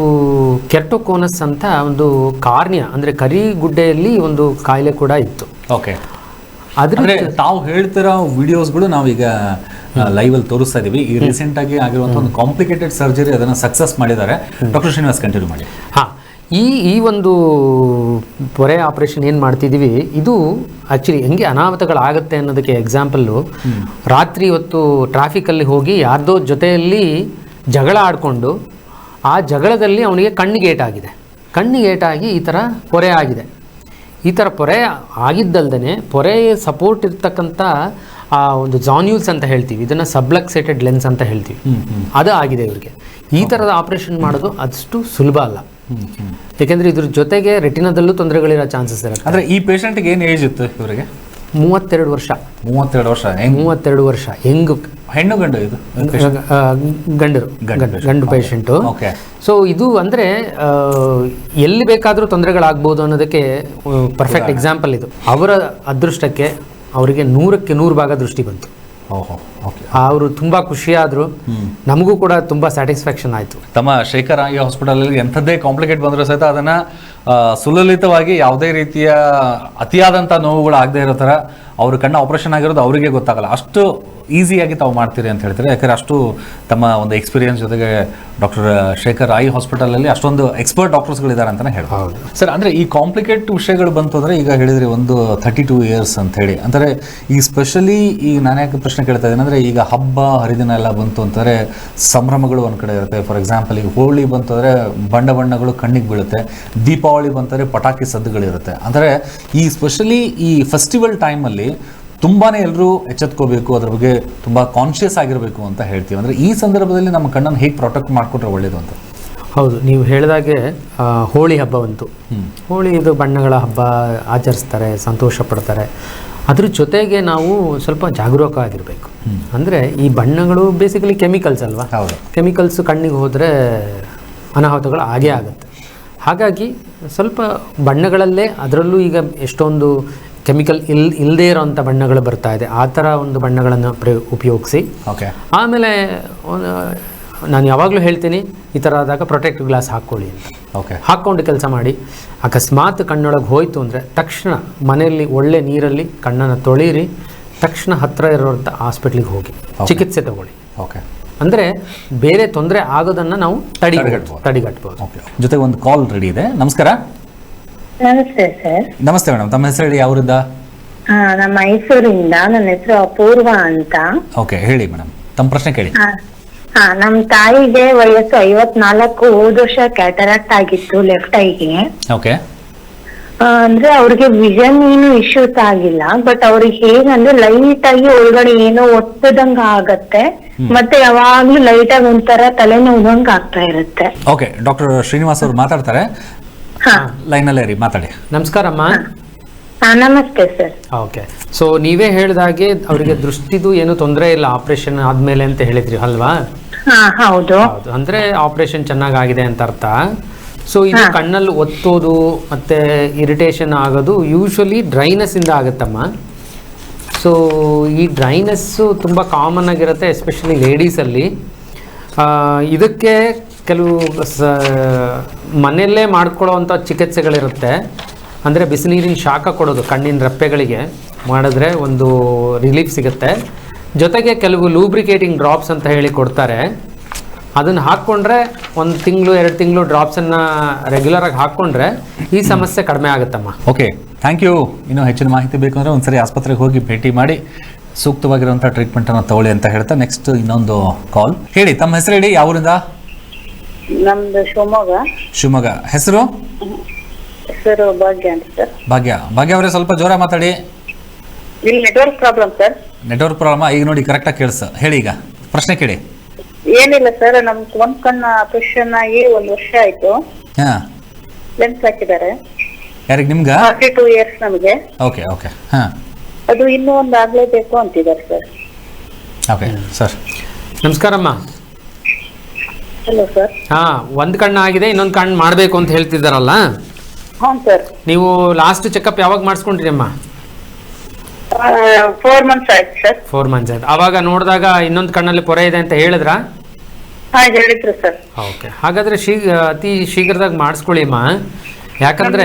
ಕೆರ್ಟೋಕೋನಸ್ ಅಂತ ಒಂದು ಕಾರ್ನಿಯ ಅಂದರೆ ಕರಿಗುಡ್ಡೆಯಲ್ಲಿ ಒಂದು ಕಾಯಿಲೆ ಕೂಡ ಇತ್ತು. ಓಕೆ. ಅದ್ರ ಅಂದ್ರೆ ತಾವು ಹೇಳ್ತಿರೋ ವಿಡಿಯೋಸ್ಗಳು ನಾವೀಗ ಲೈವ್ ಅಲ್ಲಿ ತೋರಿಸ್ತಾ ಇದೀವಿ. ಈ ರೀಸೆಂಟ್ ಆಗಿ ಆಗಿರುವಂತ ಒಂದು ಕಾಂಪ್ಲಿಕೇಟೆಡ್ ಸರ್ಜರಿ ಅದನ್ನ ಸಕ್ಸಸ್ ಮಾಡಿದ್ದಾರೆ. ಡಾಕ್ಟರ್ ಶ್ರೀನಿವಾಸ್ ಕಂಟಿನ್ಯೂ ಮಾಡಿ. ಹಾ ಈ ಈ ಒಂದು ಪೊರೆ ಆಪರೇಷನ್ ಏನು ಮಾಡ್ತಿದ್ದೀವಿ ಇದು ಆ್ಯಕ್ಚುಲಿ ಹೆಂಗೆ ಅನಾಹುತಗಳಾಗುತ್ತೆ ಅನ್ನೋದಕ್ಕೆ ಎಕ್ಸಾಂಪಲ್ಲು ರಾತ್ರಿ ಹೊತ್ತು ಟ್ರಾಫಿಕಲ್ಲಿ ಹೋಗಿ ಯಾರ್ದೋ ಜೊತೆಯಲ್ಲಿ ಜಗಳ ಆಡಿಕೊಂಡು ಆ ಜಗಳದಲ್ಲಿ ಅವನಿಗೆ ಕಣ್ಣಿಗೆ ಏಟಾಗಿದೆ ಕಣ್ಣಿಗೆ ಏಟಾಗಿ ಈ ಥರ ಪೊರೆ ಆಗಿದೆ. ಈ ಥರ ಪೊರೆ ಆಗಿದ್ದಲ್ದೇ ಪೊರೆ ಸಪೋರ್ಟ್ ಇರ್ತಕ್ಕಂಥ ಆ ಒಂದು ಜಾನ್ಯೂಸ್ ಅಂತ ಹೇಳ್ತೀವಿ. ಇದನ್ನು ಸಬ್ಲಕ್ಸೇಟೆಡ್ ಲೆನ್ಸ್ ಅಂತ ಹೇಳ್ತೀವಿ. ಅದು ಆಗಿದೆ ಇವರಿಗೆ. ಈ ಥರದ ಆಪರೇಷನ್ ಮಾಡೋದು ಅಷ್ಟು ಸುಲಭ ಅಲ್ಲ. ಯಾಕೆಂದರೆ ಇದ್ರ ಜೊತೆಗೆ ರೆಟಿನಾದಲ್ಲೂ ತೊಂದರೆಗಳಿರೋ ಚಾನ್ಸಸ್ ಇರುತ್ತೆ. ಅಂದರೆ ಈ ಪೇಷಂಟ್ಗೆ ಏನು ಏಜ್ ಇತ್ತು ಇವರಿಗೆ? ಮೂವತ್ತೆರಡು ವರ್ಷ. ಮೂವತ್ತೆರಡು ವರ್ಷ ಮೂವತ್ತೆರಡು ವರ್ಷ. ಹೆಂಗ್? ಹೆಣ್ಣು ಗಂಡು ಇದು? ಗಂಡರು ಗಂಡು. ಪೇಷಂಟು ಸೊ ಇದು ಅಂದ್ರೆ ಎಲ್ಲಿ ಬೇಕಾದರೂ ತೊಂದರೆಗಳಾಗ್ಬೋದು ಅನ್ನೋದಕ್ಕೆ ಪರ್ಫೆಕ್ಟ್ ಎಕ್ಸಾಂಪಲ್ ಇದು. ಅವರ ಅದೃಷ್ಟಕ್ಕೆ ಅವರಿಗೆ ನೂರಕ್ಕೆ ನೂರು ಭಾಗ ದೃಷ್ಟಿ ಬಂತು. ಓಹೋ ಅವರು ತುಂಬ ಖುಷಿಯಾದರು. ನಮಗೂ ಕೂಡ ತುಂಬ ಸ್ಯಾಟಿಸ್ಫ್ಯಾಕ್ಷನ್ ಆಯಿತು. ತಮ್ಮ ಶೇಖರ್ ಆಗಿ ಹಾಸ್ಪಿಟಲಲ್ಲಿ ಎಂಥದ್ದೇ ಕಾಂಪ್ಲಿಕೇಟ್ ಬಂದರೂ ಸಹಿತ ಅದನ್ನ ಸುಲಲಿತವಾಗಿ ಯಾವುದೇ ರೀತಿಯ ಅತಿಯಾದಂಥ ನೋವುಗಳು ಆಗದೆ ಇರೋ ಥರ ಅವ್ರ ಕಣ್ಣ ಆಪರೇಷನ್ ಆಗಿರೋದು ಅವರಿಗೆ ಗೊತ್ತಾಗಲ್ಲ. ಅಷ್ಟು ಈಸಿಯಾಗಿ ತಾವು ಮಾಡ್ತೀರಿ ಅಂತ ಹೇಳ್ತಾರೆ? ಯಾಕಂದರೆ ಅಷ್ಟು ತಮ್ಮ ಒಂದು ಎಕ್ಸ್ಪೀರಿಯನ್ಸ್ ಜೊತೆಗೆ ಡಾಕ್ಟರ್ ಶೇಖರ್ ಐ ಹಾಸ್ಪಿಟಲಲ್ಲಿ ಅಷ್ಟೊಂದು ಎಕ್ಸ್ಪರ್ಟ್ ಡಾಕ್ಟರ್ಸ್ಗಳಿದ್ದಾರೆ ಅಂತಲೇ ಹೇಳ್ಬೋದು. ಸರ್ ಅಂದರೆ ಈ ಕಾಂಪ್ಲಿಕೇಟ್ ವಿಷಯಗಳು ಬಂತು ಅಂದರೆ ಈಗ ಹೇಳಿದ್ರಿ ಒಂದು ಥರ್ಟಿ ಟೂ ಇಯರ್ಸ್ ಅಂತ ಹೇಳಿ. ಅಂದರೆ ಈ ಸ್ಪೆಷಲಿ ಈಗ ನಾನು ಯಾಕೆ ಪ್ರಶ್ನೆ ಕೇಳ್ತಾ ಇದ್ದೀನಿ ಅಂದರೆ ಈಗ ಹಬ್ಬ ಹರಿದಿನ ಎಲ್ಲ ಬಂತು ಅಂತಂದರೆ ಸಂಭ್ರಮಗಳು ಒಂದು ಕಡೆ ಇರುತ್ತೆ. ಫಾರ್ ಎಕ್ಸಾಂಪಲ್ ಈಗ ಹೋಳಿ ಬಂತು ಅಂದರೆ ಬಣ್ಣ ಬಣ್ಣಗಳು ಕಣ್ಣಿಗೆ ಬೀಳುತ್ತೆ ದೀಪಾವಳಿ ಬಂತಂದರೆ ಪಟಾಕಿ ಸದ್ದುಗಳಿರುತ್ತೆ. ಅಂದರೆ ಈ ಸ್ಪೆಷಲಿ ಈ ಫೆಸ್ಟಿವಲ್ ಟೈಮಲ್ಲಿ ತುಂಬಾ ಎಲ್ಲರೂ ಎಚ್ಚೆತ್ಕೋಬೇಕು ಅದ್ರ ಬಗ್ಗೆ ತುಂಬ ಕಾನ್ಷಿಯಸ್ ಆಗಿರಬೇಕು ಅಂತ ಹೇಳ್ತೀವಿ. ಅಂದರೆ ಈ ಸಂದರ್ಭದಲ್ಲಿ ನಮ್ಮ ಕಣ್ಣನ್ನು ಹೇಗೆ ಪ್ರೊಟೆಕ್ಟ್ ಮಾಡಿಕೊಂಡ್ರೆ ಒಳ್ಳೇದು ಅಂತ? ಹೌದು ನೀವು ಹೇಳಿದಾಗೆ ಹೋಳಿ ಹಬ್ಬ ಬಂತು ಹೋಳಿ ಇದು ಬಣ್ಣಗಳ ಹಬ್ಬ ಆಚರಿಸ್ತಾರೆ ಸಂತೋಷ ಪಡ್ತಾರೆ. ಅದ್ರ ಜೊತೆಗೆ ನಾವು ಸ್ವಲ್ಪ ಜಾಗರೂಕ ಆಗಿರಬೇಕು. ಅಂದರೆ ಈ ಬಣ್ಣಗಳು ಬೇಸಿಕಲಿ ಕೆಮಿಕಲ್ಸ್ ಅಲ್ವಾ? ಹೌದು. ಕೆಮಿಕಲ್ಸ್ ಕಣ್ಣಿಗೆ ಹೋದರೆ ಅನಾಹುತಗಳು ಆಗೇ ಆಗುತ್ತೆ. ಹಾಗಾಗಿ ಸ್ವಲ್ಪ ಬಣ್ಣಗಳಲ್ಲೇ ಅದರಲ್ಲೂ ಈಗ ಎಷ್ಟೊಂದು ಕೆಮಿಕಲ್ ಇಲ್ ಇಲ್ಲದೇ ಇರೋವಂಥ ಬಣ್ಣಗಳು ಬರ್ತಾ ಇದೆ. ಆ ಥರ ಒಂದು ಬಣ್ಣಗಳನ್ನು ಪ್ರಯೋ ಉಪಯೋಗಿಸಿ. ಓಕೆ. ಆಮೇಲೆ ನಾನು ಯಾವಾಗಲೂ ಹೇಳ್ತೀನಿ ಈ ಥರ ಆದಾಗ ಪ್ರೊಟೆಕ್ಟ್ ಗ್ಲಾಸ್ ಹಾಕ್ಕೊಳ್ಳಿ ಅಂತ. ಓಕೆ. ಹಾಕ್ಕೊಂಡು ಕೆಲಸ ಮಾಡಿ. ಅಕಸ್ಮಾತ್ ಕಣ್ಣೊಳಗೆ ಹೋಯ್ತು ಅಂದರೆ ತಕ್ಷಣ ಮನೆಯಲ್ಲಿ ಒಳ್ಳೆ ನೀರಲ್ಲಿ ಕಣ್ಣನ್ನು ತೊಳೀರಿ ತಕ್ಷಣ ಹತ್ತಿರ ಇರೋವಂಥ ಹಾಸ್ಪಿಟ್ಲಿಗೆ ಹೋಗಿ. ಚಿಕಿತ್ಸೆ ತಗೊಳ್ಳಿ. ಓಕೆ. ಅಂದರೆ ಬೇರೆ ತೊಂದರೆ ಆಗೋದನ್ನು ನಾವು ತಡಿ ತಡೆಗಟ್ಬೋದು. ತಡೆಗಟ್ಬೋದು. ಜೊತೆಗೆ ಒಂದು ಕಾಲ್ ರೆಡಿ ಇದೆ. ನಮಸ್ಕಾರ. ನಮಸ್ತೆ ಸರ್. ನಮಸ್ತೆ ಮೇಡಮ್ ತಮ್ಮ ಹೆಸರು ಹೇಳಿ ಅವರಿಂದ ಹಾ ನಮ್ಮ ಮೈಸೂರಿಂದ ನನ್ನ ಹೆಸರು ಅಪೂರ್ವ ಅಂತ. ಓಕೆ ಹೇಳಿ ಮೇಡಮ್ ತಮ್ಮ ಪ್ರಶ್ನೆ ಕೇಳಿ. ಹಾ ಹಾ ನಮ್ ತಾಯಿಗೆ ವಯಸ್ಸು ಐವತ್ನಾಲ್ಕು ಹೋದ ವರ್ಷ ಕ್ಯಾಟರಾಕ್ಟ್ ಆಗಿತ್ತು ಲೆಫ್ಟ್ ಐಗೆ ಓಕೆ. ಅಂದ್ರೆ ಅವ್ರಿಗೆ ವಿಷನ್ ಏನು ಇಶ್ಯೂಸ್ ಆಗಿಲ್ಲ ಬಟ್ ಅವ್ರಿಗೆ ಹೇಗಂದ್ರೆ ಲೈಟ್ ಆಗಿ ಒಳಗಡೆ ಏನೋ ಒತ್ತದಂಗ ಆಗತ್ತೆ ಮತ್ತೆ ಯಾವಾಗ್ಲೂ ಲೈಟ್ ಆಗಿ ಒಂಥರ ತಲೆನೋವಂಗ ಆಗ್ತಾ ಇರುತ್ತೆ. ಓಕೆ ಡಾಕ್ಟರ್ ಶ್ರೀನಿವಾಸ್ ಅವರು ಮಾತಾಡ್ತಾರೆ. ಹಾ. ಲೈನಲ್ಲೇ ರೀ ಮಾತಾಡಿ. ನಮಸ್ಕಾರಮ್ಮ. ಹಾ. ನಮಸ್ತೆ ಸರ್. ಓಕೆ. ಸೊ ನೀವೇ ಹೇಳಿದಾಗೆ ಅವರಿಗೆ ದೃಷ್ಟಿದು ಏನು ತೊಂದರೆ ಇಲ್ಲ ಆಪರೇಷನ್ ಆದ್ಮೇಲೆ ಅಂತ ಹೇಳಿದ್ರಿ ಅಲ್ವಾ? ಹಾ ಹೌದು. ಹೌದು. ಆಪರೇಷನ್ ಆಪ್ರೇಷನ್ ಚೆನ್ನಾಗಾಗಿದೆ ಅಂತ ಅರ್ಥ. ಸೊ ಇದು ಕಣ್ಣಲ್ಲಿ ಒತ್ತೋದು ಮತ್ತೆ ಇರಿಟೇಷನ್ ಆಗೋದು ಯೂಶ್ವಲಿ ಡ್ರೈನೆಸ್ಸಿಂದ ಆಗುತ್ತಮ್ಮ. ಸೊ ಈ ಡ್ರೈನೆಸ್ ತುಂಬಾ ಕಾಮನ್ ಆಗಿರುತ್ತೆ ಎಸ್ಪೆಷಲಿ ಲೇಡೀಸಲ್ಲಿ ಇದಕ್ಕೆ ಕೆಲವು ಮನೆಯಲ್ಲೇ ಮಾಡ್ಕೊಳ್ಳೋವಂಥ ಚಿಕಿತ್ಸೆಗಳಿರುತ್ತೆ. ಅಂದರೆ ಬಿಸಿನೀರಿನ ಶಾಖ ಕೊಡೋದು, ಕಣ್ಣಿನ ರೆಪ್ಪೆಗಳಿಗೆ ಮಾಡಿದ್ರೆ ಒಂದು ರಿಲೀಫ್ ಸಿಗುತ್ತೆ. ಜೊತೆಗೆ ಕೆಲವು ಲೂಬ್ರಿಕೇಟಿಂಗ್ ಡ್ರಾಪ್ಸ್ ಅಂತ ಹೇಳಿ ಕೊಡ್ತಾರೆ. ಅದನ್ನು ಹಾಕ್ಕೊಂಡ್ರೆ ಒಂದು ತಿಂಗಳು, ಎರಡು ತಿಂಗಳು ಡ್ರಾಪ್ಸನ್ನು ರೆಗ್ಯುಲರಾಗಿ ಹಾಕ್ಕೊಂಡ್ರೆ ಈ ಸಮಸ್ಯೆ ಕಡಿಮೆ ಆಗುತ್ತಮ್ಮ. ಓಕೆ ಥ್ಯಾಂಕ್ ಯು ಇನ್ನೂ ಹೆಚ್ಚಿನ ಮಾಹಿತಿ ಬೇಕು ಅಂದರೆ ಒಂದ್ಸರಿ ಆಸ್ಪತ್ರೆಗೆ ಹೋಗಿ ಭೇಟಿ ಮಾಡಿ ಸೂಕ್ತವಾಗಿರುವಂಥ ಟ್ರೀಟ್ಮೆಂಟನ್ನು ತಗೊಳ್ಳಿ ಅಂತ ಹೇಳ್ತಾ ನೆಕ್ಸ್ಟ್ ಇನ್ನೊಂದು ಕಾಲ್ ಹೇಳಿ, ತಮ್ಮ ಹೆಸರು ಹೇಳಿ ಯಾವೂರಿಂದ ನಮ್ದು ಶಿವಮೊಗ್ಗ. ಶಿವಮೊಗ್ಗ. ಹೆಸರು? ಹೆಸರು ಭಾಗ್ಯ ಅಂತ ಸರ್. ಭಾಗ್ಯ. ಭಾಗ್ಯ ಅವರೇ ಸ್ವಲ್ಪ ಜೋರ ಮಾತಾಡಿ. ಇಲ್ಲಿ network problem sir. Network problem ಈಗ ನೋಡಿ ಕರೆಕ್ಟಾಗಿ ಕೇಳಿಸ. ಹೇಳಿ ಈಗ. ಪ್ರಶ್ನೆ ಕೇಳಿ. ಏನಿಲ್ಲ ಸರ್ ನಮ್ ಒಂದ್ ಕಣ್ಣ ಆಪರೇಷನ್ ಆಗಿ ಒಂದ್ ವರ್ಷ ಆಯ್ತು. ಹಾ. ಲೆನ್ಸ್ ಹಾಕಿದ್ದಾರೆ. ಯಾರಿಗೆ ನಿಮ್ಗೆ? ಫಾರ್ಟಿ ಟೂ ಇಯರ್ಸ್ ನಮಗೆ. Okay okay. ಹಾ. ಅದು ಇನ್ನೂ ಒಂದ್ ಆಗ್ಲೇಬೇಕು ಅಂತಿದ್ದಾರೆ ಸರ್. Okay sir. ನಮಸ್ಕಾರಮ್ಮ. ಹಾಂ ಒಂದ್ ಕಣ್ಣು ಆಗಿದೆ ಇನ್ನೊಂದ್ ಕಣ್ಣು ಮಾಡ್ಬೇಕು ಅಂತ ಹೇಳ್ತಿದ್ದಾರಲ್ಲ? ನೀವು ಲಾಸ್ಟ್ ಚೆಕಪ್ ಯಾವಾಗ ಮಾಡಿಸ್ಕೊಂಡ್ರಿ ಅಮ್ಮ? ಫೋರ್ ಮಂತ್ಸ್ ಆಯ್ತು ಸರ್ ಫೋರ್ ಮಂತ್ಸ್ ಆಯ್ತು. ಆವಾಗ ನೋಡಿದಾಗ ಇನ್ನೊಂದು ಕಣ್ಣಲ್ಲಿ ಪೊರೆ ಇದೆ ಅಂತ ಹೇಳಿದ್ರಾ? ಸರ್ ಓಕೆ ಹಾಗಾದ್ರೆ ಶೀಘ್ರ ಅತಿ ಶೀಘ್ರದಾಗ ಮಾಡಿಸ್ಕೊಳ್ಳಿ ಅಮ್ಮ. ಯಾಕಂದ್ರೆ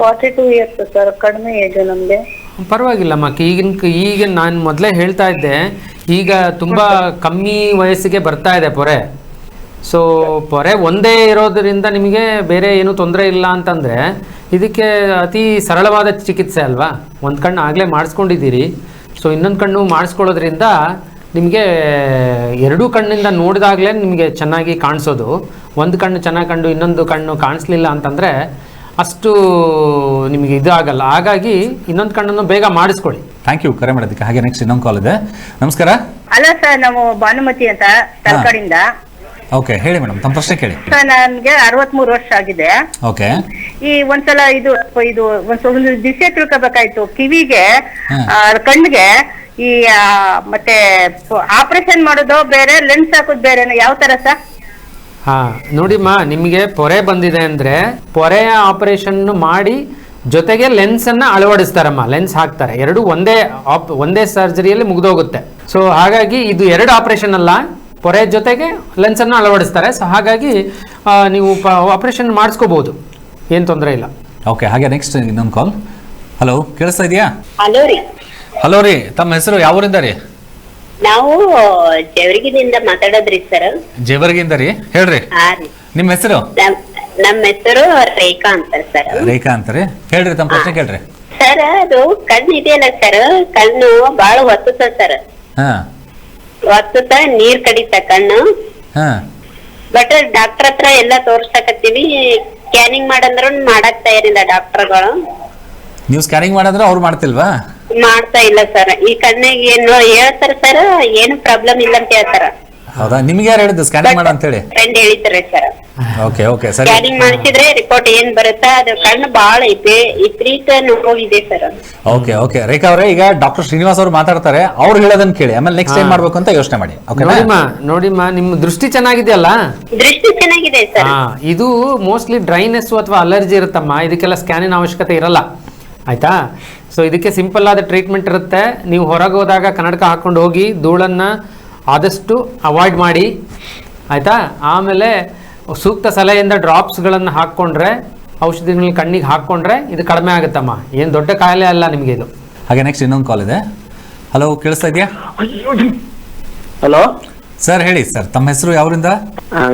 ಫಾರ್ಟಿ ಟೂ ಇಯರ್ಸ್ ಸರ್ ಕಡಿಮೆ ಏಜ್ ನಮ್ಗೆ. ಪರವಾಗಿಲ್ಲಮ್ಮ ಈಗಿನ ಈಗ ನಾನು ಮೊದಲೇ ಹೇಳ್ತಾ ಇದ್ದೆ ಈಗ ತುಂಬಾ ಕಮ್ಮಿ ವಯಸ್ಸಿಗೆ ಬರ್ತಾ ಇದೆ ಪೊರೆ. ಸೊ ಪೊರೆ ಒಂದೇ ಇರೋದ್ರಿಂದ ನಿಮಗೆ ಬೇರೆ ಏನೂ ತೊಂದರೆ ಇಲ್ಲ ಅಂತಂದರೆ ಇದಕ್ಕೆ ಅತಿ ಸರಳವಾದ ಚಿಕಿತ್ಸೆ ಅಲ್ವಾ? ಒಂದು ಕಣ್ಣು ಆಗಲೇ ಮಾಡಿಸ್ಕೊಂಡಿದ್ದೀರಿ. ಸೊ ಇನ್ನೊಂದು ಕಣ್ಣು ಮಾಡಿಸ್ಕೊಳ್ಳೋದ್ರಿಂದ ನಿಮಗೆ ಎರಡೂ ಕಣ್ಣಿಂದ ನೋಡಿದಾಗಲೇ ನಿಮಗೆ ಚೆನ್ನಾಗಿ ಕಾಣಿಸೋದು. ಒಂದು ಕಣ್ಣು ಚೆನ್ನಾಗಿ ಕಂಡು ಇನ್ನೊಂದು ಕಣ್ಣು ಕಾಣಿಸ್ಲಿಲ್ಲ ಅಂತಂದರೆ ಅಷ್ಟು ನಿಮಗೆ ಇದಾಗಲ್ಲ ಆಗಲ್ಲ. ಹಾಗಾಗಿ ಇನ್ನೊಂದು ಕಣ್ಣನ್ನು ಬೇಗ ಮಾಡಿಸ್ಕೊಳ್ಳಿ. ಥ್ಯಾಂಕ್ ಯು ಕರೆ ಮಾಡೋದಕ್ಕೆ. ಹಾಗೆ ನೆಕ್ಸ್ಟ್ ಇನ್ನೊಂದು ಕಾಲ್ ಇದೆ. ನಮಸ್ಕಾರ. ಅಲ್ಲ ಸರ್ ನಾವು ಭಾನುಮತಿ ಅಂತ ತಲಕಾಡಿಂದ ಓಕೆ ಹೇಳಿ ಮೇಡಮ್ ತಮ್ಮ ಪ್ರಶ್ನೆ ಕೇಳಿ. ಸರ್ ನನ್ಗೆ ಅರವತ್ಮೂರು ವರ್ಷ ಆಗಿದೆ. ಓಕೆ ಈ ಒಂದ್ಸಲ ಇದು ಇದು ಒಂದ್ ಸ್ವಲ್ಪ ಒಂದು ದಿಸೆ ತಿಳ್ಕೊಬೇಕಾಯ್ತು. ಕಿವಿಗೆ. ಆ, ಕಣ್ಣಿಗೆ ಈ ಆ, ಮತ್ತೆ ಆಪರೇಷನ್ ಮಾಡೋದು ಬೇರೆ ಲೆನ್ಸ್ ಹಾಕೋದು ಬೇರೆ ಯಾವ ತರ ಸರ್? ಹಾ ನೋಡಿಮ್ಮ ನಿಮಗೆ ಪೊರೆ ಬಂದಿದೆ ಅಂದ್ರೆ ಪೊರೆ ಆಪರೇಷನ್ ಮಾಡಿ ಜೊತೆಗೆ ಲೆನ್ಸ್ ಅನ್ನ ಅಳವಡಿಸ್ತಾರಮ್ಮ ಲೆನ್ಸ್ ಹಾಕ್ತಾರೆ. ಎರಡು ಒಂದೇ ಆಪ್ ಒಂದೇ ಸರ್ಜರಿಯಲ್ಲಿ ಮುಗ್ದೋಗುತ್ತೆ. ಸೊ ಹಾಗಾಗಿ ಇದು ಎರಡು ಆಪರೇಷನ್ ಅಲ್ಲ. ಪೊರೆ ಜೊತೆಗೆ ಲೆನ್ಸನ್ನು ಅಳವಡಿಸ್ತಾರೆ. ಸೊ ಹಾಗಾಗಿ ಆ, ನೀವು ಆಪರೇಷನ್ ಮಾಡಿಸ್ಕೋಬಹುದು ಏನು ತೊಂದರೆ ಇಲ್ಲ. ಓಕೆ ಹಾಗೆ ನೆಕ್ಸ್ಟ್ ಇನ್ನೊಂದು ಕಾಲ್ ಹಲೋ ಕೇಳಿಸ್ತಾ ಇದೆಯಾ? ಹಲೋ ರೀ. ಹಲೋ ರೀ ತಮ್ಮ ಹೆಸರು ಯಾವ ಊರಿಂದ ರೀ? ನಾವು ಜೇವರ್ಗಿನಿಂದ ಮಾತಾಡೋದ್ರಿ ಸರ್ ಜೇವರ್ಗಿಂದ ರೀ ಹೇಳ್ರಿ. ನಿಮ್ಮ ಹೆಸರು? ನಮ್ಮ ಹೆಸರು ರೇಖಾ ಅಂತ ಸರ್ ರೇಖಾ ಅಂತ ರೀ. ಹೇಳ್ರಿ ತಮ್ಮ ಪ್ರಶ್ನೆ ಕೇಳ್ರಿ. ಸರ್ ಅದು ಕಣ್ಣು ಇದೆಯಲ್ಲ ಸರ್ ಕಣ್ಣು ಬಹಳ ಒತ್ತುತ್ತ ಸರ್ ಹಾಂ. ಒತ್ತುತ್ತ ನೀರ್ ಕಡಿತ ಕಣ್ಣು. ಹಾ. ಬಟ್ ಡಾಕ್ಟರ್ ಹತ್ರ ಎಲ್ಲ ತೋರ್ಸಕತ್ತೀವಿ ಸ್ಕ್ಯಾನಿಂಗ್ ಮಾಡಂದ್ರು ಮಾಡಕ್ ತಯಾರಿಲ್ಲ ಡಾಕ್ಟರ್ಗಳು ನೀವು ಸ್ಕ್ಯಾನಿಂಗ್ ಮಾಡಿದ್ರೆ ಅವ್ರು ಮಾಡ್ತಿಲ್ವಾ? ಮಾಡ್ತಾ ಇಲ್ಲ ಸರ್ ಈ ಕಣ್ಣಿಗೆ ಏನು ಹೇಳ್ತಾರ ಸರ್ ಏನು ಪ್ರಾಬ್ಲಮ್ ಇಲ್ಲ ಅಂತ ಹೇಳ್ತಾರ. ಹೌದಾ? ನಿಮ್ಗೆ ಯಾರು ಹೇಳಿದ್ದು? ಸ್ಕ್ಯಾನಿಂಗ್ ಮಾಡ ಅಂತ ಹೇಳಿ ಫ್ರೆಂಡ್ ಹೇಳಿದ್ರೆ ಸರ್ ಓಕೆ ಓಕೆ ಸರಿ. ಸ್ಕ್ಯಾನಿಂಗ್ ಮಾಡಿಸಿದ್ರೆ ರಿಪೋರ್ಟ್ ಏನ್ ಬರುತ್ತಾ? ಅದು ಕಣ್ಣು ಬಾಳ ಐತೆ ವಿಪರೀತ ನೋವಿದೆ ಸರ್ ಓಕೆ ಓಕೆ ರೇಖಾ ಅವರೇ ಈಗ ಡಾಕ್ಟರ್ ಶ್ರೀನಿವಾಸ್ ಅವರು ಮಾತಾಡ್ತಾರೆ ಅವ್ರು ಹೇಳೋದನ್ನ ಕೇಳಿ. ಆಮೇಲೆ ನೆಕ್ಸ್ಟ್ ಏನ್ ಮಾಡ್ಬೇಕು ಅಂತ ಯೋಚನೆ ಮಾಡಿ. ಓಕೆನಾ ನೋಡಿಮ್ಮ ನೋಡಿಮ್ಮ ನಿಮ್ಮ ದೃಷ್ಟಿ ಚೆನ್ನಾಗಿದೆಯಲ್ಲ? ದೃಷ್ಟಿ ಚೆನ್ನಾಗಿದೆ ಸರ್ ಹಾ ಇದು ಮೋಸ್ಟ್ಲಿ ಡ್ರೈನೆಸ್ ಅಥವಾ ಅಲರ್ಜಿ ಇರುತ್ತಮ್ಮ. ಇದಕ್ಕೆಲ್ಲ ಸ್ಕ್ಯಾನಿನ ಅವಶ್ಯಕತೆ ಇರಲ್ಲ. ಆಯ್ತಾ? ಸೊ ಇದಕ್ಕೆ ಸಿಂಪಲ್ ಆದ ಟ್ರೀಟ್ಮೆಂಟ್ ಇರುತ್ತೆ. ನೀವು ಹೊರಗೆ ಹೋದಾಗ ಕನ್ನಡಕ ಹಾಕೊಂಡು ಹೋಗಿ ಧೂಳನ್ನು ಆದಷ್ಟು ಅವಾಯ್ಡ್ ಮಾಡಿ ಆಯಿತಾ? ಆಮೇಲೆ ಸೂಕ್ತ ಸಲಹೆಯಿಂದ ಡ್ರಾಪ್ಸ್ಗಳನ್ನು ಹಾಕ್ಕೊಂಡ್ರೆ ಔಷಧಿಗಳನ್ನ ಕಣ್ಣಿಗೆ ಹಾಕ್ಕೊಂಡ್ರೆ ಇದು ಕಡಿಮೆ ಆಗುತ್ತಮ್ಮ. ಏನು ದೊಡ್ಡ ಕಾಯಿಲೆ ಅಲ್ಲ ನಿಮಗೆ ಇದು. ಹಾಗೆ ನೆಕ್ಸ್ಟ್ ಇನ್ನೊಂದು ಕಾಲ್ ಇದೆ. ಹಲೋ ಕೇಳಿಸ್ತಾ ಇದೆಯಾ? ಹಲೋ ಸರ್ ಹೇಳಿ ಸರ್ ತಮ್ಮ ಹೆಸರು ಯಾವ್ರಿಂದ?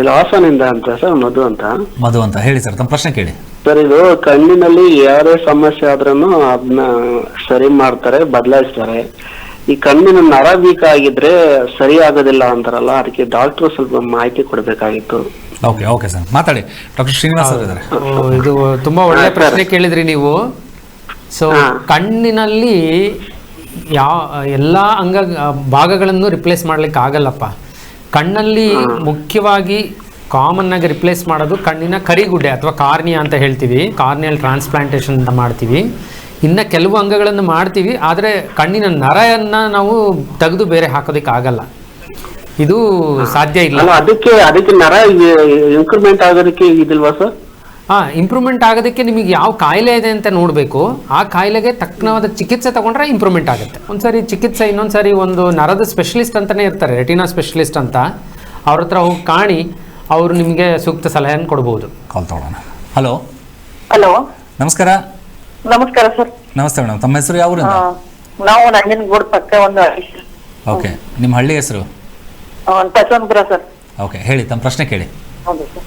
ಇಲ್ಲಿ ಹಾಸನಿಂದ ಅಂತ ಸರ್ ಮಧು ಅಂತ. ಮಧು ಅಂತ. ಹೇಳಿ ಸರ್ ತಮ್ಮ ಪ್ರಶ್ನೆ ಕೇಳಿ. ಸರ್ ಇದು ಕಣ್ಣಿನಲ್ಲಿ ಯಾರೇ ಸಮಸ್ಯೆ ಆದ್ರೂ ಅದನ್ನ ಸರಿ ಮಾಡ್ತಾರೆ ಬದಲಾಯಿಸ್ತಾರೆ. ಈ ಕಣ್ಣಿನ ನರ ವೀಕ್ ಆಗಿದ್ರೆ ಸರಿ ಆಗೋದಿಲ್ಲ ಅಂತಾರಲ್ಲ ಅದಕ್ಕೆ ಡಾಕ್ಟರ್ ಸ್ವಲ್ಪ ಮಾಹಿತಿ ಕೊಡಬೇಕಾಗಿತ್ತು. ಓಕೆ ಓಕೆ ಸರ್ ಮಾತಾಡಿ. ಡಾಕ್ಟರ್ ಶ್ರೀನಿವಾಸ್ ಅವರು ಇದ್ದಾರೆ ಇದು ತುಂಬಾ ಒಳ್ಳೆ ಪ್ರಶ್ನೆ ಕೇಳಿದ್ರಿ ನೀವು. ಸೊ ಕಣ್ಣಿನಲ್ಲಿ ಯಾವ ಎಲ್ಲ ಅಂಗ ಭಾಗಗಳನ್ನು ರಿಪ್ಲೇಸ್ ಮಾಡ್ಲಿಕ್ಕೆ ಆಗಲ್ಲಪ್ಪ. ಕಣ್ಣಲ್ಲಿ ಮುಖ್ಯವಾಗಿ ಕಾಮನ್ ಆಗಿ ರಿಪ್ಲೇಸ್ ಮಾಡೋದು ಕಣ್ಣಿನ ಕರಿಗುಡ್ಡೆ ಅಥವಾ ಕಾರ್ನಿಯಾ ಅಂತ ಹೇಳ್ತೀವಿ. ಕಾರ್ನಿಯಲ್ ಟ್ರಾನ್ಸ್ಪ್ಲಾಂಟೇಷನ್ ಅಂತ ಮಾಡ್ತೀವಿ. ಇನ್ನು ಕೆಲವು ಅಂಗಗಳನ್ನು ಮಾಡ್ತೀವಿ ಆದರೆ ಕಣ್ಣಿನ ನರವನ್ನು ನಾವು ತೆಗೆದು ಬೇರೆ ಹಾಕೋದಕ್ಕೆ ಆಗಲ್ಲ ಇದು ಸಾಧ್ಯ ಇಲ್ಲ. ಅದಕ್ಕೆ ಅದಕ್ಕೆ ನರ ಇಂಪ್ರೂವ್ಮೆಂಟ್ ಆಗೋದಕ್ಕೆ ಇದಿಲ್ವಾ ಸರ್? ಹಾ ಇಂಪ್ರೂವ್ಮೆಂಟ್ ಆಗೋದಕ್ಕೆ ನಿಮಗೆ ಯಾವ ಕಾಯಿಲೆ ಇದೆ ಅಂತ ನೋಡಬೇಕು. ಆ ಕಾಯಿಲೆಗೆ ತಕ್ಕನಾದ ಚಿಕಿತ್ಸೆ ತಗೊಂಡ್ರೆ ಇಂಪ್ರೂವ್ಮೆಂಟ್ ಆಗುತ್ತೆ. ಒಂದ್ಸರಿ ಚಿಕಿತ್ಸೆ ಇನ್ನೊಂದ್ಸರಿ ಒಂದು ನರದ ಸ್ಪೆಷಲಿಸ್ಟ್ ಅಂತಲೇ ಇರ್ತಾರೆ ರೆಟಿನಾ ಸ್ಪೆಷಲಿಸ್ಟ್ ಅಂತ. ಅವ್ರ ಹತ್ರ ಹೋಗಿ ಕಾಣಿ ಅವರು ನಿಮಗೆ ಸೂಕ್ತ ಸಲಹೆಯನ್ನು ಕೊಡ್ಬೋದು. ಕಾಲ್ ತಗೊಳ್ಳೋಣ ಹಲೋ ಹಲೋ ನಮಸ್ಕಾರ. ನಮಸ್ಕಾರ ಸರ್. ನಮಸ್ತೆ ಮೇಡಮ್. ತಮ್ಮ ಹೆಸರು ಯಾವ ಊರಿಂದ? ನಾವು ನಂಜನಗೂಡ್ ಪಕ್ಕ ಒಂದು ಹಳ್ಳಿ ಸರ್. ಓಕೆ. ನಿಮ್ಮ ಹಳ್ಳಿ ಹೆಸರು? ಆ, ಸರ್. ಓಕೆ. ಹೇಳಿ ತಮ್ಮ ಪ್ರಶ್ನೆ ಕೇಳಿ. ಹೌದು ಸರ್.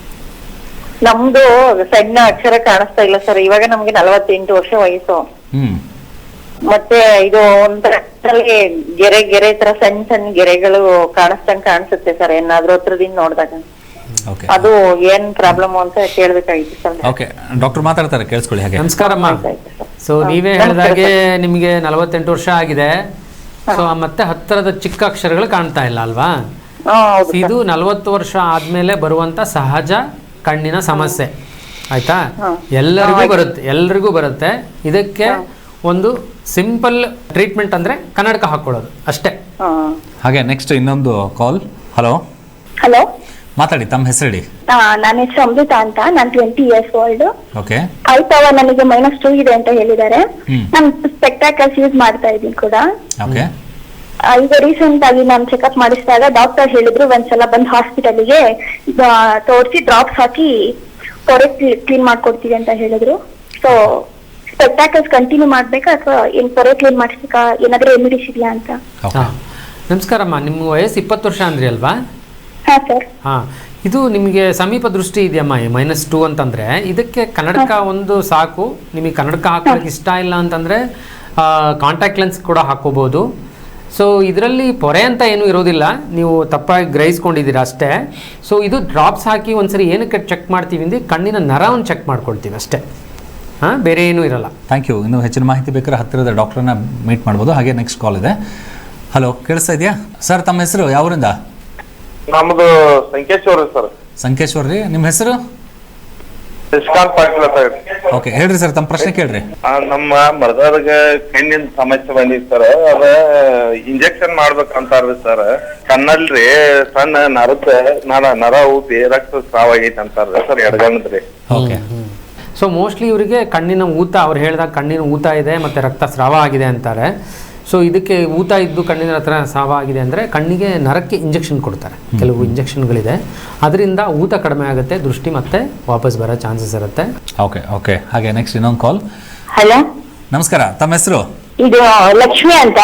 ನಮ್ದು ಸಣ್ಣ ಅಕ್ಷರ ಕಾಣಿಸ್ತಾ ಇಲ್ಲ ಸರ್. ಇವಾಗ ನಮ್ಗೆ ನಲವತ್ತೆಂಟು ವರ್ಷ ವಯಸ್ಸು. ಹ್ಮ್. ಮತ್ತೆ ಇದು ಒಂಥರ ಗೆರೆ ಗೆರೆ ತರ ಸಣ್ಣ ಸಣ್ಣ ಗೆರೆಗಳು ಕಾಣಿಸ್ದಂಗ್ ಕಾಣಿಸುತ್ತೆ ಸರ್. ಏನಾದ್ರೂ ಹತ್ರದಿಂದ ನೋಡಿದಾಗ. ಅದು ಏನ್ ಪ್ರಾಬ್ಲಮ್ ಅಂತ ಕೇಳಬೇಕಾಗಿತ್ತು ಸರ್ ಓಕೆ ಡಾಕ್ಟರ್ ಮಾತಾಡ್ತಾರೆ ಕೇಳಿಸ್ಕೊಳ್ಳಿ ಹಾಗೆ. ನಮಸ್ಕಾರಮ್ಮ ಸೊ ನೀವೇ ಹೇಳಿದಾಗೆ ನಿಮಗೆ ನಲವತ್ತೆಂಟು ವರ್ಷ ಆಗಿದೆ. ಸೊ ಮತ್ತೆ ಹತ್ತಿರದ ಚಿಕ್ಕ ಅಕ್ಷರಗಳು ಕಾಣ್ತಾ ಇಲ್ಲ ಅಲ್ವಾ? ಹೌದು ಇದು ನಲವತ್ತು ವರ್ಷ ಆದ್ಮೇಲೆ ಬರುವಂತ ಸಹಜ ಕಣ್ಣಿನ ಸಮಸ್ಯೆ. ಆಯ್ತಾ? ಎಲ್ಲರಿಗೂ ಬರುತ್ತೆ ಎಲ್ರಿಗೂ ಬರುತ್ತೆ. ಇದಕ್ಕೆ ಒಂದು ಸಿಂಪಲ್ ಟ್ರೀಟ್ಮೆಂಟ್ ಅಂದ್ರೆ ಕನ್ನಡಕ ಹಾಕೊಳ್ಳೋದು ಅಷ್ಟೇ. ಹಾಗೆ ನೆಕ್ಸ್ಟ್ ಇನ್ನೊಂದು ಕಾಲ್ ಹಲೋ ಹಲೋ ಮಾತಾಡಿ ತಮ್ಮ ಹೆಸರೇಳಿ ನನ್ನ ಹೆಸರು ಅಮೃತ ಅಂತ. ನಾನ್ ಟ್ವೆಂಟಿ ಇಯರ್ಸ್ ಓಲ್ಡ್ ಓಕೆ ಆಯ್ತವ ನನಗೆ ಮೈನಸ್ ಟೂ ಇದೆ ಅಂತ ಹೇಳಿದ್ದಾರೆ. ನಾನು ಸ್ಪೆಕ್ಟಾಕಲ್ಸ್ ಯೂಸ್ ಮಾಡ್ತಾ ಇದ್ದೀನಿ ಕೂಡ. ಓಕೆ ಈಗ ರೀಸೆಂಟ್ ಆಗಿ ನಾನು ಚೆಕಪ್ ಮಾಡಿಸಿದಾಗ ಡಾಕ್ಟರ್ ಹೇಳಿದ್ರು ಒಂದ್ಸಲ ಬಂದು ಹಾಸ್ಪಿಟಲ್ಗೆ ತೋರಿಸಿ ಡ್ರಾಪ್ಸ್ ಹಾಕಿ ಪೊರೆ ಕ್ಲೀನ್ ಮಾಡ್ಕೊಡ್ತೀವಿ ಅಂತ ಹೇಳಿದ್ರು. ಸೊ ಸ್ಪೆಕ್ಟಾಕಲ್ಸ್ ಕಂಟಿನ್ಯೂ ಮಾಡ್ಬೇಕಾ ಅಥವಾ ಏನ್ ಪೊರೆ ಕ್ಲೀನ್ ಮಾಡಿಸ್ಬೇಕಾ? ಏನಾದ್ರೂ ರೆಮಿಡೀಸ್ ಇದೆಯಾ ಅಂತ? ನಮಸ್ಕಾರಮ್ಮ ನಿಮ್ಮ ವಯಸ್ಸು ಇಪ್ಪತ್ತು ವರ್ಷ ಅಂದ್ರಿ ಅಲ್ವಾ? ಹಾ ಸರ್ ಹಾ ಇದು ನಿಮಗೆ ಸಮೀಪ ದೃಷ್ಟಿ ಇದೆಯಮ್ಮ ಮೈನಸ್ ಟೂ ಅಂತಂದ್ರೆ? ಇದಕ್ಕೆ ಕನ್ನಡಕ ಒಂದು ಸಾಕು. ನಿಮಗೆ ಕನ್ನಡಕ ಹಾಕೋಕೆ ಇಷ್ಟ ಇಲ್ಲ ಅಂತಂದ್ರೆ ಕಾಂಟ್ಯಾಕ್ಟ್ ಲೆನ್ಸ್ ಕೂಡ ಹಾಕೋಬಹುದು ಸೊ ಇದರಲ್ಲಿ ಪೊರೆ ಅಂತ ಏನೂ ಇರೋದಿಲ್ಲ. ನೀವು ತಪ್ಪಾಗಿ ಗ್ರಹಿಸ್ಕೊಂಡಿದ್ದೀರಾ ಅಷ್ಟೇ. ಸೊ ಇದು ಡ್ರಾಪ್ಸ್ ಹಾಕಿ ಒಂದ್ಸರಿ ಏನಕ್ಕೆ ಚೆಕ್ ಮಾಡ್ತೀವಿ ಅಂದ್ರೆ ಕಣ್ಣಿನ ನರವನ್ನು ಚೆಕ್ ಮಾಡ್ಕೊಳ್ತೀವಿ ಅಷ್ಟೇ. ಹಾ ಬೇರೆ ಏನೂ ಇರಲ್ಲ. ಥ್ಯಾಂಕ್ ಯು ಇನ್ನೂ ಹೆಚ್ಚಿನ ಮಾಹಿತಿ ಬೇಕಾದ್ರೆ ಹತ್ತಿರದ ಡಾಕ್ಟರ್ನ ಮೀಟ್ ಮಾಡ್ಬೋದು. ಹಾಗೆ ನೆಕ್ಸ್ಟ್ ಕಾಲ್ ಇದೆ. ಹಲೋ ಕೇಳಿಸ್ತಾ ಇದೆಯಾ? ಸರ್ ತಮ್ಮ ಹೆಸರು? ಯಾವರಿಂದ ನಮ್ದು ಸಂಕೇಶ್ವರ ಸರ್. ಸಂಕೇಶ್ವರ್ ರೀ ನಿಮ್ಮ ಹೆಸರು? ಶಶಿಕಾಂತ್ ಪಾಟೀಲ್ ಅಂತ ಹೇಳಿ. ಓಕೆ ಹೇಳ್ರಿ ಸರ್ ತಮ್ಮ ಪ್ರಶ್ನೆ ಕೇಳ್ರಿ. ಆ, ನಮ್ಮ ಮರ್ದಾರ್ಗ ಕಣ್ಣಿನ ಸಮಸ್ಯೆ ಬಂದಿತ್ತು ಸರ್. ಅದ ಇಂಜೆಕ್ಷನ್ ಮಾಡ್ಬೇಕಂತಾರ್ರಿ ಸರ್. ಕಣ್ಣಲ್ರಿ ಸಣ್ಣ ನರದ ನರ ನರ ಊಪಿ ರಕ್ತ ಸ್ರಾವ ಆಗೈತೆ ಅಂತಾರ ಸರ್ ಎಡಗಣ್ಣದ್ರಿ. ಓಕೆ ಸೊ ಮೋಸ್ಟ್ಲಿ ಇವರಿಗೆ ಕಣ್ಣಿನ ಊತ ಅವ್ರು ಹೇಳಿದಾಗ ಕಣ್ಣಿನ ಊತ ಇದೆ ಮತ್ತ ರಕ್ತ ಸ್ರಾವ ಆಗಿದೆ ಅಂತಾರೆ. ಸೊ ಇದಕ್ಕೆ ಊತ ಇದ್ದು ಕಣ್ಣಿನ ಹತ್ರ ಸಾವಾಗಿದೆ ಆಗಿದೆ ಅಂದರೆ ಕಣ್ಣಿಗೆ ನರಕ್ಕೆ ಇಂಜೆಕ್ಷನ್ ಕೊಡ್ತಾರೆ. ಕೆಲವು ಇಂಜೆಕ್ಷನ್ಗಳಿದೆ ಅದರಿಂದ ಊತ ಕಡಿಮೆ ಆಗುತ್ತೆ ದೃಷ್ಟಿ ಮತ್ತೆ ವಾಪಸ್ ಬರೋ ಚಾನ್ಸಸ್ ಇರುತ್ತೆ. ಓಕೆ ಓಕೆ ಹಾಗೆ ನೆಕ್ಸ್ಟ್ ಇನ್ನೊಂದು ಕಾಲ್ ಹಲೋ ನಮಸ್ಕಾರ ತಮ್ಮ ಹೆಸರು? ಇದು ಲಕ್ಷ್ಮಿ ಅಂತ.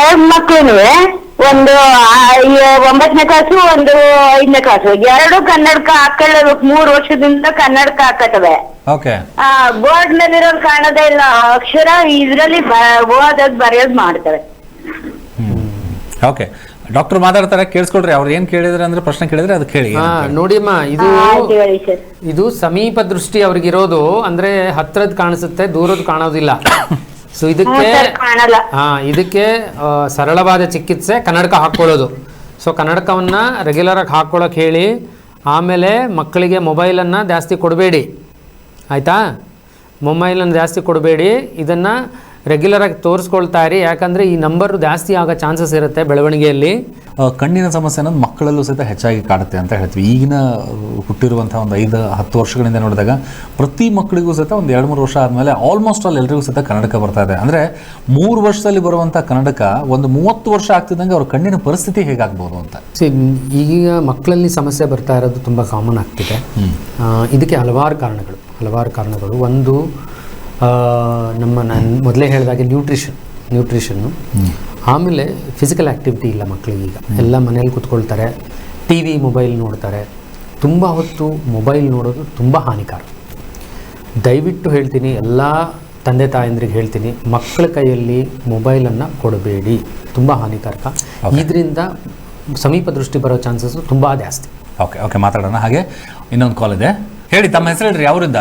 ಎರಡು ಮಕ್ಕಳು ಒಂದು ಒಂಬತ್ತನೇ ಕ್ಲಾಸು ಒಂದು ಐದನೇ ಕ್ಲಾಸು ಎರಡು ಕನ್ನಡಕ ಹಾಕೊಳ್ಳಬೇಕು ಮೂರು ವರ್ಷದಿಂದ ಕನ್ನಡಕ ಹಾಕತ್ತವೆ. ಓಕೆ. ಆ ಬೋರ್ಡ್ ನಲ್ಲಿರೋದು ಕಾಣೋದೇ ಇಲ್ಲ. ಅಕ್ಷರ ಇದ್ರಲ್ಲಿ ಓದೋದ್ ಬರೆಯೋದ್ ಮಾಡ್ತವೆ. ಓಕೆ. ಡಾಕ್ಟರ್ ಮಾತಾಡ್ತಾರೆ ಕೇಳಿಸ್ಕೊಳ್ರಿ. ಅವ್ರು ಏನ್ ಕೇಳಿದ್ರೆ ಅಂದ್ರೆ ಪ್ರಶ್ನೆ ಕೇಳಿದ್ರೆ ಅದು ಕೇಳಿ. ಹಾ ನೋಡಿಮ್ಮ ಇದು ಆಯ್ತು ಹೇಳಿ ಸರ್. ಇದು ಸಮೀಪ ದೃಷ್ಟಿ ಅವ್ರಿಗಿರೋದು. ಅಂದ್ರೆ ಹತ್ರದ್ ಕಾಣಿಸುತ್ತೆ ದೂರದ್ ಕಾಣೋದಿಲ್ಲ. (coughs) ಸೊ ಇದಕ್ಕೆ. ಹಾ ಇದಕ್ಕೆ ಸರಳವಾದ ಚಿಕಿತ್ಸೆ ಕನ್ನಡಕ ಹಾಕ್ಕೊಳ್ಳೋದು. ಸೊ ಕನ್ನಡಕವನ್ನ ರೆಗ್ಯುಲರ್ ಆಗಿ ಹಾಕ್ಕೊಳ್ಳೋಕೆ ಹೇಳಿ ಆಮೇಲೆ ಮಕ್ಕಳಿಗೆ ಮೊಬೈಲನ್ನು ಜಾಸ್ತಿ ಕೊಡಬೇಡಿ. ಆಯಿತಾ? ಮೊಬೈಲನ್ನು ಜಾಸ್ತಿ ಕೊಡಬೇಡಿ. ಇದನ್ನು ರೆಗ್ಯುಲರಾಗಿ ತೋರಿಸ್ಕೊಳ್ತಾ ಇರಿ ಯಾಕಂದರೆ ಈ ನಂಬರು ಜಾಸ್ತಿ ಆಗೋ ಚಾನ್ಸಸ್ ಇರುತ್ತೆ ಬೆಳವಣಿಗೆಯಲ್ಲಿ. ಕಣ್ಣಿನ ಸಮಸ್ಯೆ ಅನ್ನೋದು ಮಕ್ಕಳಲ್ಲೂ ಸಹಿತ ಹೆಚ್ಚಾಗಿ ಕಾಡುತ್ತೆ ಅಂತ ಹೇಳ್ತೀವಿ. ಈಗಿನ ಹುಟ್ಟಿರುವಂಥ ಒಂದು ಐದು ಹತ್ತು ವರ್ಷಗಳಿಂದ ನೋಡಿದಾಗ ಪ್ರತಿ ಮಕ್ಕಳಿಗೂ ಸಹಿತ ಒಂದು ಎರಡು ಮೂರು ವರ್ಷ ಆದಮೇಲೆ ಆಲ್ಮೋಸ್ಟ್ ಆಲ್ ಎಲ್ಲರಿಗೂ ಸಹಿತ ಕನ್ನಡಕ ಬರ್ತಾ ಇದೆ. ಅಂದರೆ ಮೂರು ವರ್ಷದಲ್ಲಿ ಬರುವಂಥ ಕನ್ನಡಕ ಒಂದು ಮೂವತ್ತು ವರ್ಷ ಆಗ್ತಿದ್ದಂಗೆ ಅವ್ರ ಕಣ್ಣಿನ ಪರಿಸ್ಥಿತಿ ಹೇಗಾಗ್ಬೋದು ಅಂತ. ಈಗ ಮಕ್ಕಳಲ್ಲಿ ಸಮಸ್ಯೆ ಬರ್ತಾ ಇರೋದು ತುಂಬ ಕಾಮನ್ ಆಗ್ತಿದೆ. ಇದಕ್ಕೆ ಹಲವಾರು ಕಾರಣಗಳು ಹಲವಾರು ಕಾರಣಗಳು. ಒಂದು ನಮ್ಮ ನಾನು ಮೊದಲೇ ಹೇಳಿದಾಗೆ ನ್ಯೂಟ್ರಿಷನ್ ನ್ಯೂಟ್ರಿಷನ್ನು ಆಮೇಲೆ ಫಿಸಿಕಲ್ ಆ್ಯಕ್ಟಿವಿಟಿ ಇಲ್ಲ ಮಕ್ಕಳಿಗೆ ಈಗ. ಎಲ್ಲ ಮನೇಲಿ ಕೂತ್ಕೊಳ್ತಾರೆ ಟಿ ವಿ ಮೊಬೈಲ್ ನೋಡ್ತಾರೆ. ತುಂಬ ಹೊತ್ತು ಮೊಬೈಲ್ ನೋಡೋದು ತುಂಬ ಹಾನಿಕಾರಕ ದಯವಿಟ್ಟು ಹೇಳ್ತೀನಿ ಎಲ್ಲ ತಂದೆ ತಾಯಂದ್ರಿಗೆ ಹೇಳ್ತೀನಿ ಮಕ್ಕಳ ಕೈಯಲ್ಲಿ ಮೊಬೈಲನ್ನು ಕೊಡಬೇಡಿ. ತುಂಬ ಹಾನಿಕಾರಕ. ಇದರಿಂದ ಸಮೀಪ ದೃಷ್ಟಿ ಬರೋ ಚಾನ್ಸಸ್ ತುಂಬ ಜಾಸ್ತಿ. ಓಕೆ ಓಕೆ ಮಾತಾಡೋಣ. ಹಾಗೆ ಇನ್ನೊಂದು ಕಾಲ್ ಇದೆ. ಹೇಳಿ ತಮ್ಮ ಹೆಸರು ಹೇಳ್ರಿ ಯಾವರಿಂದ?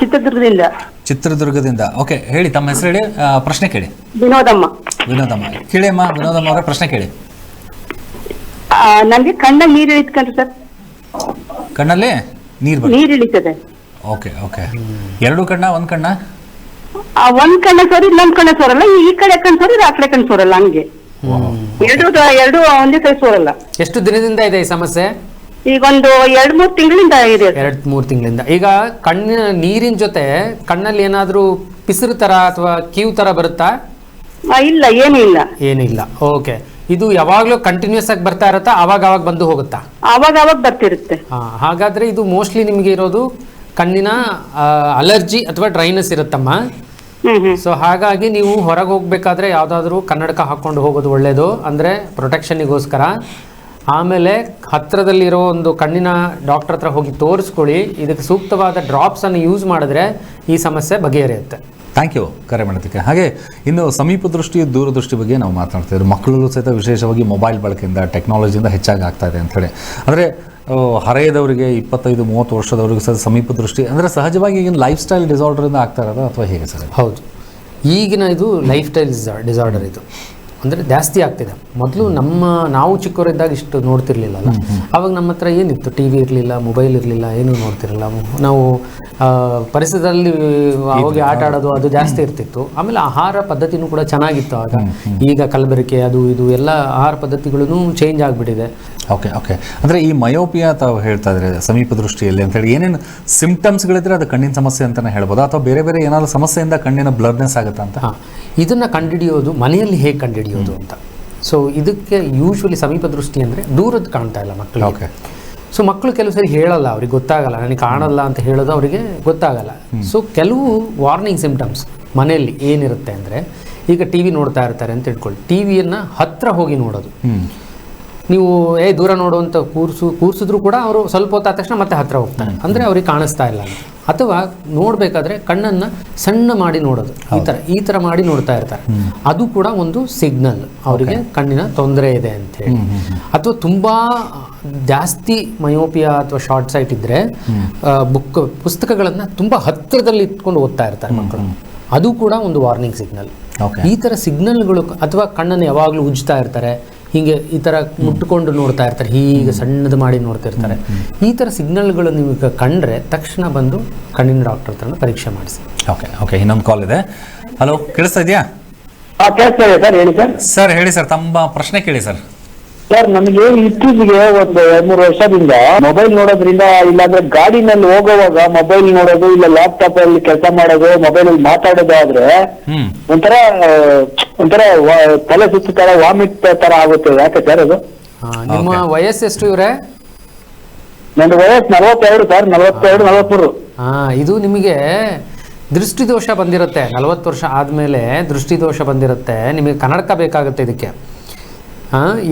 ಚಿತ್ರದುರ್ಗದಿಂದ. ಚಿತ್ರದುರ್ಗದಿಂದ. ಓಕೆ ಹೇಳಿ ತಮ್ಮ ಹೆಸರು ಹೇಳಿ? ಆ, ಪ್ರಶ್ನೆ ಕೇಳಿ. ವಿನೋದಮ್ಮ. ವಿನೋದಮ್ಮ. ಕೇಳಿ ಅಮ್ಮ ವಿನೋದಮ್ಮ ಅವರ ಪ್ರಶ್ನೆ ಕೇಳಿ. ನನಗೆ ಕಣ್ಣ ಕಣ್ಣಲ್ಲಿ ನೀರು ಇಳಿತ್ಕೊಂಡ್ರೆ ಸರ್. ಕಣ್ಣಲ್ಲಿ ನೀರು ಬರ್ತದೆ ನೀರು ಇಳಿತದೆ. ಓಕೆ ಓಕೆ ಎರಡು ಕಣ್ಣ ಒಂದ್ ಕಣ್ಣ? ಆ ಒಂದ್ ಕಣ್ಣ ಸರಿ ಇನ್ನೊಂದ್ ಕಣ್ಣ ಸೋರಲ್ಲ. ಈ ಕಡೆ ಕಣ್ ಸೋರಿ ಆ ಕಡೆ ಕಣ್ ಸೋರಲ್ಲ ಹಂಗೆ. ಎರಡು ಎರಡು ಒಂದೇ ಸರಿ ಸೋರಲ್ಲ. ಎಷ್ಟು ದಿನದಿಂದ ಇದೆ ಈ ಸಮಸ್ಯೆ? ಈಗ ಒಂದು ಎರಡ್ ಮೂರ್ ತಿಂಗಳಿಂದ ಇದೆ. ಎರಡ್ ಮೂರ್ ಮೂರು ತಿಂಗಳಿಂದ. ಈಗ ಕಣ್ಣಿನ ನೀರಿನ ಜೊತೆ ಕಣ್ಣಲ್ಲಿ ಏನಾದರೂ ಪಿಸಿರು ತರ ಅಥವಾ ಕೀವು ತರ ಬರುತ್ತಾ? ಆ, ಇಲ್ಲ ಏನೂ ಇಲ್ಲ. ಏನಿಲ್ಲ ಓಕೆ. ಇದು ಯಾವಾಗ್ಲೂ ಕಂಟಿನ್ಯೂಸ್ ಆಗಿ ಬರ್ತಾ ಇರುತ್ತಾ? ಅವಾಗ ಅವಾಗ ಬಂದು ಹೋಗುತ್ತಾ? ಅವಾಗ ಅವಾಗ ಬರ್ತಿರುತ್ತೆ. ಹಾ, ಹಾಗಾದ್ರೆ ಇದು ಮೋಸ್ಟ್ಲಿ ನಿಮಗೆ ಇರೋದು ಕಣ್ಣಿನ ಅಲರ್ಜಿ ಅಥವಾ ಡ್ರೈನೆಸ್ ಇರುತ್ತಮ್ಮ? ಹ್ಮ್ ಹ್ಮ್. ಸೊ ಹಾಗಾಗಿ ನೀವು ಹೊರಗೆ ಹೋಗ್ಬೇಕಾದ್ರೆ ಯಾವ್ದಾದ್ರು ಕನ್ನಡಕ ಹಾಕೊಂಡು ಹೋಗೋದು ಒಳ್ಳೇದು. ಅಂದ್ರೆ ಪ್ರೊಟೆಕ್ಷನಿಗೋಸ್ಕರ ಆಮೇಲೆ ಹತ್ತಿರದಲ್ಲಿರೋ ಒಂದು ಕಣ್ಣಿನ ಡಾಕ್ಟರ್ ಹತ್ರ ಹೋಗಿ ತೋರಿಸ್ಕೊಳ್ಳಿ. ಇದಕ್ಕೆ ಸೂಕ್ತವಾದ ಡ್ರಾಪ್ಸನ್ನು ಯೂಸ್ ಮಾಡಿದ್ರೆ ಈ ಸಮಸ್ಯೆ ಬಗೆಹರಿಯುತ್ತೆ. ಥ್ಯಾಂಕ್ ಯು ಕರೆ ಮಾಡೋದಕ್ಕೆ ಹಾಗೆ ಇನ್ನು ಸಮೀಪ ದೃಷ್ಟಿ ದೂರದೃಷ್ಟಿ ಬಗ್ಗೆ ನಾವು ಮಾತನಾಡ್ತಿದ್ರು ಮಕ್ಕಳಲ್ಲೂ ಸಹಿತ ವಿಶೇಷವಾಗಿ ಮೊಬೈಲ್ ಬಳಕೆಯಿಂದ ಟೆಕ್ನಾಲಜಿಯಿಂದ ಹೆಚ್ಚಾಗಿ ಆಗ್ತಾ ಇದೆ ಅಂಥೇಳಿ ಅಂದರೆ ಹರೆಯದವರಿಗೆ ಇಪ್ಪತ್ತೈದು ಮೂವತ್ತು ವರ್ಷದವರಿಗೆ ಸಹ ಸಮೀಪ ದೃಷ್ಟಿ ಅಂದರೆ ಸಹಜವಾಗಿ ಈಗಿನ ಲೈಫ್ ಸ್ಟೈಲ್ ಡಿಸಾರ್ಡರಿಂದ ಆಗ್ತಾ ಇರೋದು ಅಥವಾ ಹೇಗೆ ಸರ್? ಹೌದು. ಈಗಿನ ಇದು ಲೈಫ್ ಸ್ಟೈಲ್ ಡಿಸಾರ್ಡರ್ ಇದು. ಅಂದರೆ ಜಾಸ್ತಿ ಆಗ್ತಿದೆ. ಮೊದಲು ನಮ್ಮ ನಾವು ಚಿಕ್ಕವರಿದ್ದಾಗ ಇಷ್ಟು ನೋಡ್ತಿರ್ಲಿಲ್ಲಲ್ಲ. ಅವಾಗ ನಮ್ಮ ಹತ್ರ ಏನಿತ್ತು? ಟಿ ವಿ ಇರಲಿಲ್ಲ ಮೊಬೈಲ್ ಇರಲಿಲ್ಲ ಏನೂ ನೋಡ್ತಿರಲಿಲ್ಲ ನಾವು ಪರಿಸರದಲ್ಲಿ ಹೋಗಿ ಆಟ ಆಡೋದು ಅದು ಜಾಸ್ತಿ ಇರ್ತಿತ್ತು. ಆಮೇಲೆ ಆಹಾರ ಪದ್ಧತಿನೂ ಕೂಡ ಚೆನ್ನಾಗಿತ್ತು ಆಗ. ಈಗ ಕಲಬೆರಕೆ ಅದು ಇದು ಎಲ್ಲ ಆಹಾರ ಪದ್ಧತಿಗಳೂ ಚೇಂಜ್ ಆಗಿಬಿಟ್ಟಿದೆ. ಓಕೆ ಓಕೆ ಅಂದರೆ ಈ ಮಯೋಪಿಯಾ ತಾವು ಹೇಳ್ತಾ ಇದ್ರೆ ಸಮೀಪ ದೃಷ್ಟಿಯಲ್ಲಿ ಅಂತೇಳಿ ಏನೇನು ಸಿಂಪ್ಟಮ್ಸ್ಗಳಿದ್ರೆ ಅದು ಕಣ್ಣಿನ ಸಮಸ್ಯೆ ಅಂತಲೇ ಹೇಳ್ಬೋದು ಅಥವಾ ಬೇರೆ ಬೇರೆ ಏನಾದರೂ ಸಮಸ್ಯೆಯಿಂದ ಕಣ್ಣಿನ ಬ್ಲರ್ನೆಸ್ ಆಗುತ್ತೆ ಅಂತ? ಇದನ್ನು ಕಂಡುಹಿಡಿಯೋದು ಮನೆಯಲ್ಲಿ ಹೇಗೆ ಕಂಡುಹಿಡಿಯೋದು ಅಂತ. ಸೊ ಇದಕ್ಕೆ ಯೂಶ್ವಲಿ ಸಮೀಪ ದೃಷ್ಟಿ ಅಂದರೆ ದೂರದ್ದು ಕಾಣ್ತಾ ಇಲ್ಲ ಮಕ್ಕಳು ಓಕೆ ಸೊ ಮಕ್ಕಳು ಕೆಲವು ಸರಿ ಹೇಳಲ್ಲ ಅವ್ರಿಗೆ ಗೊತ್ತಾಗಲ್ಲ ನನಗೆ ಕಾಣಲ್ಲ ಅಂತ ಹೇಳೋದು ಅವರಿಗೆ ಗೊತ್ತಾಗಲ್ಲ. ಸೊ ಕೆಲವು ವಾರ್ನಿಂಗ್ ಸಿಂಪ್ಟಮ್ಸ್ ಮನೆಯಲ್ಲಿ ಏನಿರುತ್ತೆ ಅಂದರೆ ಈಗ ಟಿ ವಿ ನೋಡ್ತಾ ಇರ್ತಾರೆ ಅಂತ ಇಟ್ಕೊಳ್ಳಿ. ಟಿ ವಿಯನ್ನು ಹತ್ತಿರ ಹೋಗಿ ನೋಡೋದು. ನೀವು ಏ ದೂರ ನೋಡುವಂಥ ಕೂರ್ಸು ಕೂರ್ಸಿದ್ರು ಕೂಡ ಅವರು ಸ್ವಲ್ಪ ಹೊತ್ತಾದ ತಕ್ಷಣ ಮತ್ತೆ ಹತ್ತಿರ ಹೋಗ್ತಾರೆ. ಅಂದರೆ ಅವ್ರಿಗೆ ಕಾಣಿಸ್ತಾ ಇಲ್ಲ. ಅಥವಾ ನೋಡಬೇಕಾದ್ರೆ ಕಣ್ಣನ್ನು ಸಣ್ಣ ಮಾಡಿ ನೋಡೋದು. ಈ ಥರ ಈ ಥರ ಮಾಡಿ ನೋಡ್ತಾ ಇರ್ತಾರೆ. ಅದು ಕೂಡ ಒಂದು ಸಿಗ್ನಲ್. ಅವರಿಗೆ ಕಣ್ಣಿನ ತೊಂದರೆ ಇದೆ ಅಂತ ಹೇಳಿ. ಅಥವಾ ತುಂಬ ಜಾಸ್ತಿ ಮಯೋಪಿಯಾ ಅಥವಾ ಶಾರ್ಟ್ ಸೈಟ್ ಇದ್ದರೆ ಬುಕ್ ಪುಸ್ತಕಗಳನ್ನು ತುಂಬ ಹತ್ತಿರದಲ್ಲಿ ಇಟ್ಕೊಂಡು ಓದ್ತಾ ಇರ್ತಾರೆ ಮಕ್ಕಳು. ಅದು ಕೂಡ ಒಂದು ವಾರ್ನಿಂಗ್ ಸಿಗ್ನಲ್. ಈ ಥರ ಸಿಗ್ನಲ್ಗಳು ಅಥವಾ ಕಣ್ಣನ್ನು ಯಾವಾಗಲೂ ಉಜ್ತಾ ಇರ್ತಾರೆ. ಹೀಗೆ ಈ ಥರ ಮುಟ್ಕೊಂಡು ನೋಡ್ತಾ ಇರ್ತಾರೆ ಹೀಗೆ ಸಣ್ಣದು ಮಾಡಿ ನೋಡ್ತಿರ್ತಾರೆ ಈ ಥರ ಸಿಗ್ನಲ್ಗಳು ನಿಮಗೆ ಕಂಡ್ರೆ ತಕ್ಷಣ ಬಂದು ಕಣ್ಣಿನ ಡಾಕ್ಟರ್ ಹತ್ರ ಪರೀಕ್ಷೆ ಮಾಡಿಸಿ. ಓಕೆ ಓಕೆ ಇನ್ನೊಂದು ಕಾಲ್ ಇದೆ. ಹಲೋ ಕೇಳಿಸ್ತಾ ಇದೆಯಾ? ಸರ್ ಹೇಳಿ ಸರ್. ಸರ್ ಹೇಳಿ ಸರ್ ತಮ್ಮ ಪ್ರಶ್ನೆ ಕೇಳಿ ಸರ್. ಸರ್ ನಮಗೆ ಇತ್ತೀಚೆಗೆ ಒಂದು ಎರಡ್ ಮೂರು ವರ್ಷದಿಂದ ಮೊಬೈಲ್ ನೋಡೋದ್ರಿಂದ ಇಲ್ಲಾಂದ್ರೆ ಗಾಡಿನಲ್ಲಿ ಹೋಗುವಾಗ ಮೊಬೈಲ್ ನೋಡೋದು ಇಲ್ಲ ಲ್ಯಾಪ್ಟಾಪ್ ಅಲ್ಲಿ ಕೆಲಸ ಮಾಡೋದು ಮೊಬೈಲ್ ಅಲ್ಲಿ ಮಾತಾಡೋದಾದ್ರೆ ಒಂಥರ ಒಂಥರ ವ- ತಲೆ ಸುತ್ತ ತರ ವಾಮಿಟ್ ತರ ಆಗುತ್ತೆ. ಯಾಕೆ ಸರ್ ಅದು? ಆ, ನಿಮ್ಮ. ವಯಸ್ಸು ಎಷ್ಟು ಇವರೇ? ನನ್ನ ವಯಸ್ಸು ನಲವತ್ತೆರಡು ಸರ್ ನಲವತ್ತೆರಡು ನಲವತ್ಮೂರು. ಹಾ ಇದು ನಿಮಗೆ ದೃಷ್ಟಿದೋಷ ಬಂದಿರುತ್ತೆ. ನಲವತ್ತು ವರ್ಷ ಆದಮೇಲೆ ದೃಷ್ಟಿದೋಷ ಬಂದಿರುತ್ತೆ. ನಿಮಗೆ ಕನ್ನಡಕ ಬೇಕಾಗುತ್ತೆ ಇದಕ್ಕೆ.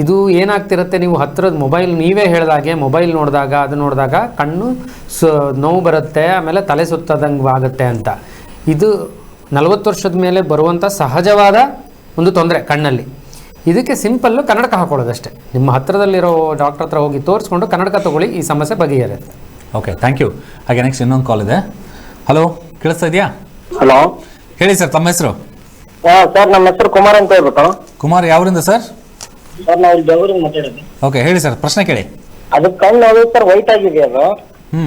ಇದು ಏನಾಗ್ತಿರುತ್ತೆ ನೀವು ಹತ್ತಿರದ ಮೊಬೈಲ್ ನೀವೇ ಹೇಳಿದಾಗೆ ಮೊಬೈಲ್ ನೋಡಿದಾಗ ಅದು ನೋಡಿದಾಗ ಕಣ್ಣು ಸು ನೋವು ಬರುತ್ತೆ ಆಮೇಲೆ ತಲೆ ಸುತ್ತದಂಗೆ ಆಗುತ್ತೆ ಅಂತ. ಇದು ನಲವತ್ತು ವರ್ಷದ ಮೇಲೆ ಬರುವಂಥ ಸಹಜವಾದ ಒಂದು ತೊಂದರೆ ಕಣ್ಣಲ್ಲಿ. ಇದಕ್ಕೆ ಸಿಂಪಲ್ಲು ಕನ್ನಡಕ ಹಾಕೊಳ್ಳೋದಷ್ಟೇ. ನಿಮ್ಮ ಹತ್ತಿರದಲ್ಲಿರೋ ಡಾಕ್ಟರ್ ಹತ್ರ ಹೋಗಿ ತೋರಿಸ್ಕೊಂಡು ಕನ್ನಡಕ ತಗೊಳ್ಳಿ ಈ ಸಮಸ್ಯೆ ಬಗೆಹರುತ್ತೆ ಓಕೆ ಥ್ಯಾಂಕ್ ಯು ಹಾಗೆ ನೆಕ್ಸ್ಟ್ ಇನ್ನೊಂದು ಕಾಲ್ ಇದೆ. ಹಲೋ ಕೇಳಿಸ್ತಾ ಇದೆಯಾ? ಹಲೋ ಹೇಳಿ ಸರ್ ತಮ್ಮ ಹೆಸರು? ಸರ್ ನಮ್ಮ ಹೆಸರು ಕುಮಾರ್ ಅಂತ ಹೇಳ್ಬಿಟ್ಟು. ಕುಮಾರ್ ಯಾವರಿಂದ ಸರ್ ಸರ್ ನಾವು ಇಲ್ಲಿ ಬೆಂಗಳೂರಿಗೆ ಮಾತಾಡೋದು. ಓಕೆ ಹೇಳಿ ಸರ್ ಪ್ರಶ್ನೆ ಕೇಳಿ. ಅದು ಕಣ್ಣು ಅದು ಸರ್ ವೈಟ್ ಆಗಿದೆ ಅದು. ಹ್ಞೂ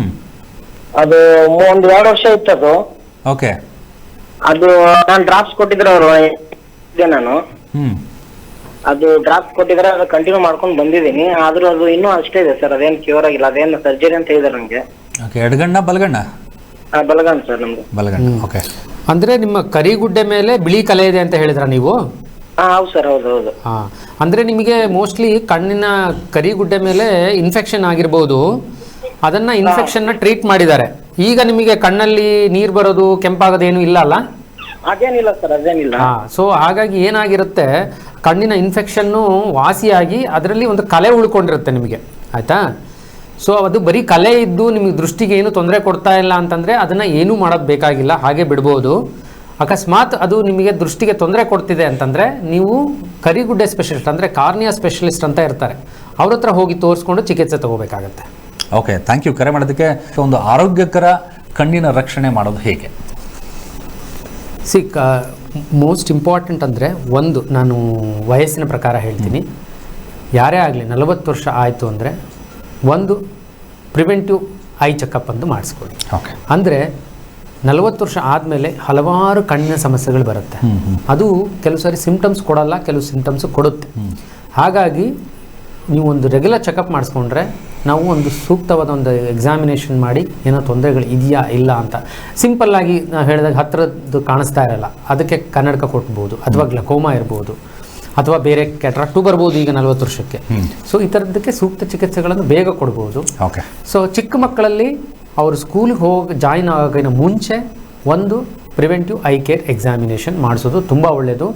ಅದು ಒಂದು ಎರಡು ವರ್ಷ ಇತ್ತು ಅದು. ಓಕೆ. ಅದು ನಾನು ಡ್ರಾಪ್ಸ್ ಕೊಟ್ಟಿದ್ರೆ ಅವರು ಇದೆ ನಾನು. ಹ್ಮ್. ಅದು ಡ್ರಾಪ್ಸ್ ಕೊಟ್ಟಿದ್ರೆ ಅದು ಕಂಟಿನ್ಯೂ ಮಾಡ್ಕೊಂಡು ಬಂದಿದ್ದೀನಿ. ಆದ್ರೂ ಅದು ಇನ್ನೂ ಅಷ್ಟೇ ಇದೆ ಸರ್ ಅದೇನು ಕ್ಯೂರ್ ಆಗಿಲ್ಲ ಅದೇನು ಸರ್ಜರಿ ಅಂತ ಹೇಳಿದಾರೆ ನನಗೆ ಓಕೆ ಎಡಗಣ್ಣ ಬಲಗಣ್ಣ ಬಲಗಾನ್ ಸರ್ ನಮ್ದು. ಬಲಗಣ್ಣ ಓಕೆ. ಅಂದರೆ ನಿಮ್ಮ ಕರಿಗುಡ್ಡೆ ಮೇಲೆ ಬಿಳಿ ಕಲೆ ಇದೆ ಅಂತ ಹೇಳಿದ್ರ ನೀವು? ಹೌದು ಸರ್ ಹೌದು ಹೌದು. ಹಾಂ ಅಂದರೆ ನಿಮಗೆ ಮೋಸ್ಟ್ಲಿ ಕಣ್ಣಿನ ಕರಿಗುಡ್ಡೆ ಮೇಲೆ ಇನ್ಫೆಕ್ಷನ್ ಆಗಿರ್ಬೋದು. ಅದನ್ನು ಇನ್ಫೆಕ್ಷನ್ನ ಟ್ರೀಟ್ ಮಾಡಿದ್ದಾರೆ. ಈಗ ನಿಮಗೆ ಕಣ್ಣಲ್ಲಿ ನೀರು ಬರೋದು ಕೆಂಪಾಗೋದು ಏನೂ ಇಲ್ಲ ಅಲ್ಲ? ಅದೇನಿಲ್ಲ ಸರ್ ಅದೇನಿಲ್ಲ. ಹಾಂ ಸೊ ಹಾಗಾಗಿ ಏನಾಗಿರುತ್ತೆ ಕಣ್ಣಿನ ಇನ್ಫೆಕ್ಷನ್ನು ವಾಸಿಯಾಗಿ ಅದರಲ್ಲಿ ಒಂದು ಕಲೆ ಉಳ್ಕೊಂಡಿರುತ್ತೆ ನಿಮಗೆ. ಆಯ್ತಾ? ಸೊ ಅದು ಬರೀ ಕಲೆ ಇದ್ದು ನಿಮಗೆ ದೃಷ್ಟಿಗೆ ಏನು ತೊಂದರೆ ಕೊಡ್ತಾ ಇಲ್ಲ ಅಂತಂದ್ರೆ ಅದನ್ನ ಏನೂ ಮಾಡೋದು ಬೇಕಾಗಿಲ್ಲ ಹಾಗೆ ಬಿಡ್ಬೋದು. ಅಕಸ್ಮಾತ್ ಅದು ನಿಮಗೆ ದೃಷ್ಟಿಗೆ ತೊಂದರೆ ಕೊಡ್ತಿದೆ ಅಂತಂದರೆ ನೀವು ಕರಿಗುಡ್ಡೆ ಸ್ಪೆಷಲಿಸ್ಟ್ ಅಂದರೆ ಕಾರ್ನಿಯಾ ಸ್ಪೆಷಲಿಸ್ಟ್ ಅಂತ ಇರ್ತಾರೆ. ಅವ್ರ ಹತ್ರ ಹೋಗಿ ತೋರಿಸ್ಕೊಂಡು ಚಿಕಿತ್ಸೆ ತಗೋಬೇಕಾಗತ್ತೆ. ಓಕೆ ಥ್ಯಾಂಕ್ ಯು ಕರೆ ಮಾಡೋದಕ್ಕೆ ಒಂದು ಆರೋಗ್ಯಕರ ಕಣ್ಣಿನ ರಕ್ಷಣೆ ಮಾಡೋದು ಹೇಗೆ? ಸಿ ಮೋಸ್ಟ್ ಇಂಪಾರ್ಟೆಂಟ್ ಅಂದರೆ ಒಂದು ನಾನು ವಯಸ್ಸಿನ ಪ್ರಕಾರ ಹೇಳ್ತೀನಿ. ಯಾರೇ ಆಗಲಿ ನಲವತ್ತು ವರ್ಷ ಆಯಿತು ಅಂದರೆ ಒಂದು ಪ್ರಿವೆಂಟಿವ್ ಐ ಚೆಕಪ್ ಅಂತ ಮಾಡಿಸ್ಕೊಳ್ಳಿ. ಓಕೆ ಅಂದರೆ ನಲವತ್ತು ವರ್ಷ ಆದಮೇಲೆ ಹಲವಾರು ಕಣ್ಣಿನ ಸಮಸ್ಯೆಗಳು ಬರುತ್ತೆ. ಅದು ಕೆಲವು ಸಾರಿ ಸಿಂಪ್ಟಮ್ಸ್ ಕೊಡಲ್ಲ ಕೆಲವು ಸಿಂಪ್ಟಮ್ಸ್ ಕೊಡುತ್ತೆ. ಹಾಗಾಗಿ ನೀವು ಒಂದು ರೆಗ್ಯುಲರ್ ಚೆಕಪ್ ಮಾಡಿಸ್ಕೊಂಡ್ರೆ ನಾವು ಒಂದು ಸೂಕ್ತವಾದ ಒಂದು ಎಕ್ಸಾಮಿನೇಷನ್ ಮಾಡಿ ಏನೋ ತೊಂದರೆಗಳು ಇದೆಯಾ ಇಲ್ಲ ಅಂತ. ಸಿಂಪಲ್ಲಾಗಿ ನಾವು ಹೇಳಿದಾಗ ಹತ್ತಿರದ್ದು ಕಾಣಿಸ್ತಾ ಇರಲ್ಲ. ಅದಕ್ಕೆ ಕನ್ನಡಕ ಕೊಟ್ಬೋದು ಅಥವಾ ಗ್ಲಕೋಮಾ ಇರ್ಬೋದು ಅಥವಾ ಬೇರೆ ಕ್ಯಾಟ್ರಾಕ್ಟು ಬರ್ಬೋದು ಈಗ ನಲವತ್ತು ವರ್ಷಕ್ಕೆ. ಸೊ ಈ ಥರದ್ದಕ್ಕೆ ಸೂಕ್ತ ಚಿಕಿತ್ಸೆಗಳನ್ನು ಬೇಗ ಕೊಡ್ಬೋದು. ಓಕೆ ಸೊ ಚಿಕ್ಕ ಮಕ್ಕಳಲ್ಲಿ ಅವರು ಸ್ಕೂಲಿಗೆ ಹೋಗಿ ಜಾಯಿನ್ ಆಗೋಕ್ಕಿಂತ ಮುಂಚೆ ಒಂದು ಪ್ರಿವೆಂಟಿವ್ ಐ ಕೇರ್ ಎಕ್ಸಾಮಿನೇಷನ್ ಮಾಡಿಸೋದು ತುಂಬ ಒಳ್ಳೆಯದು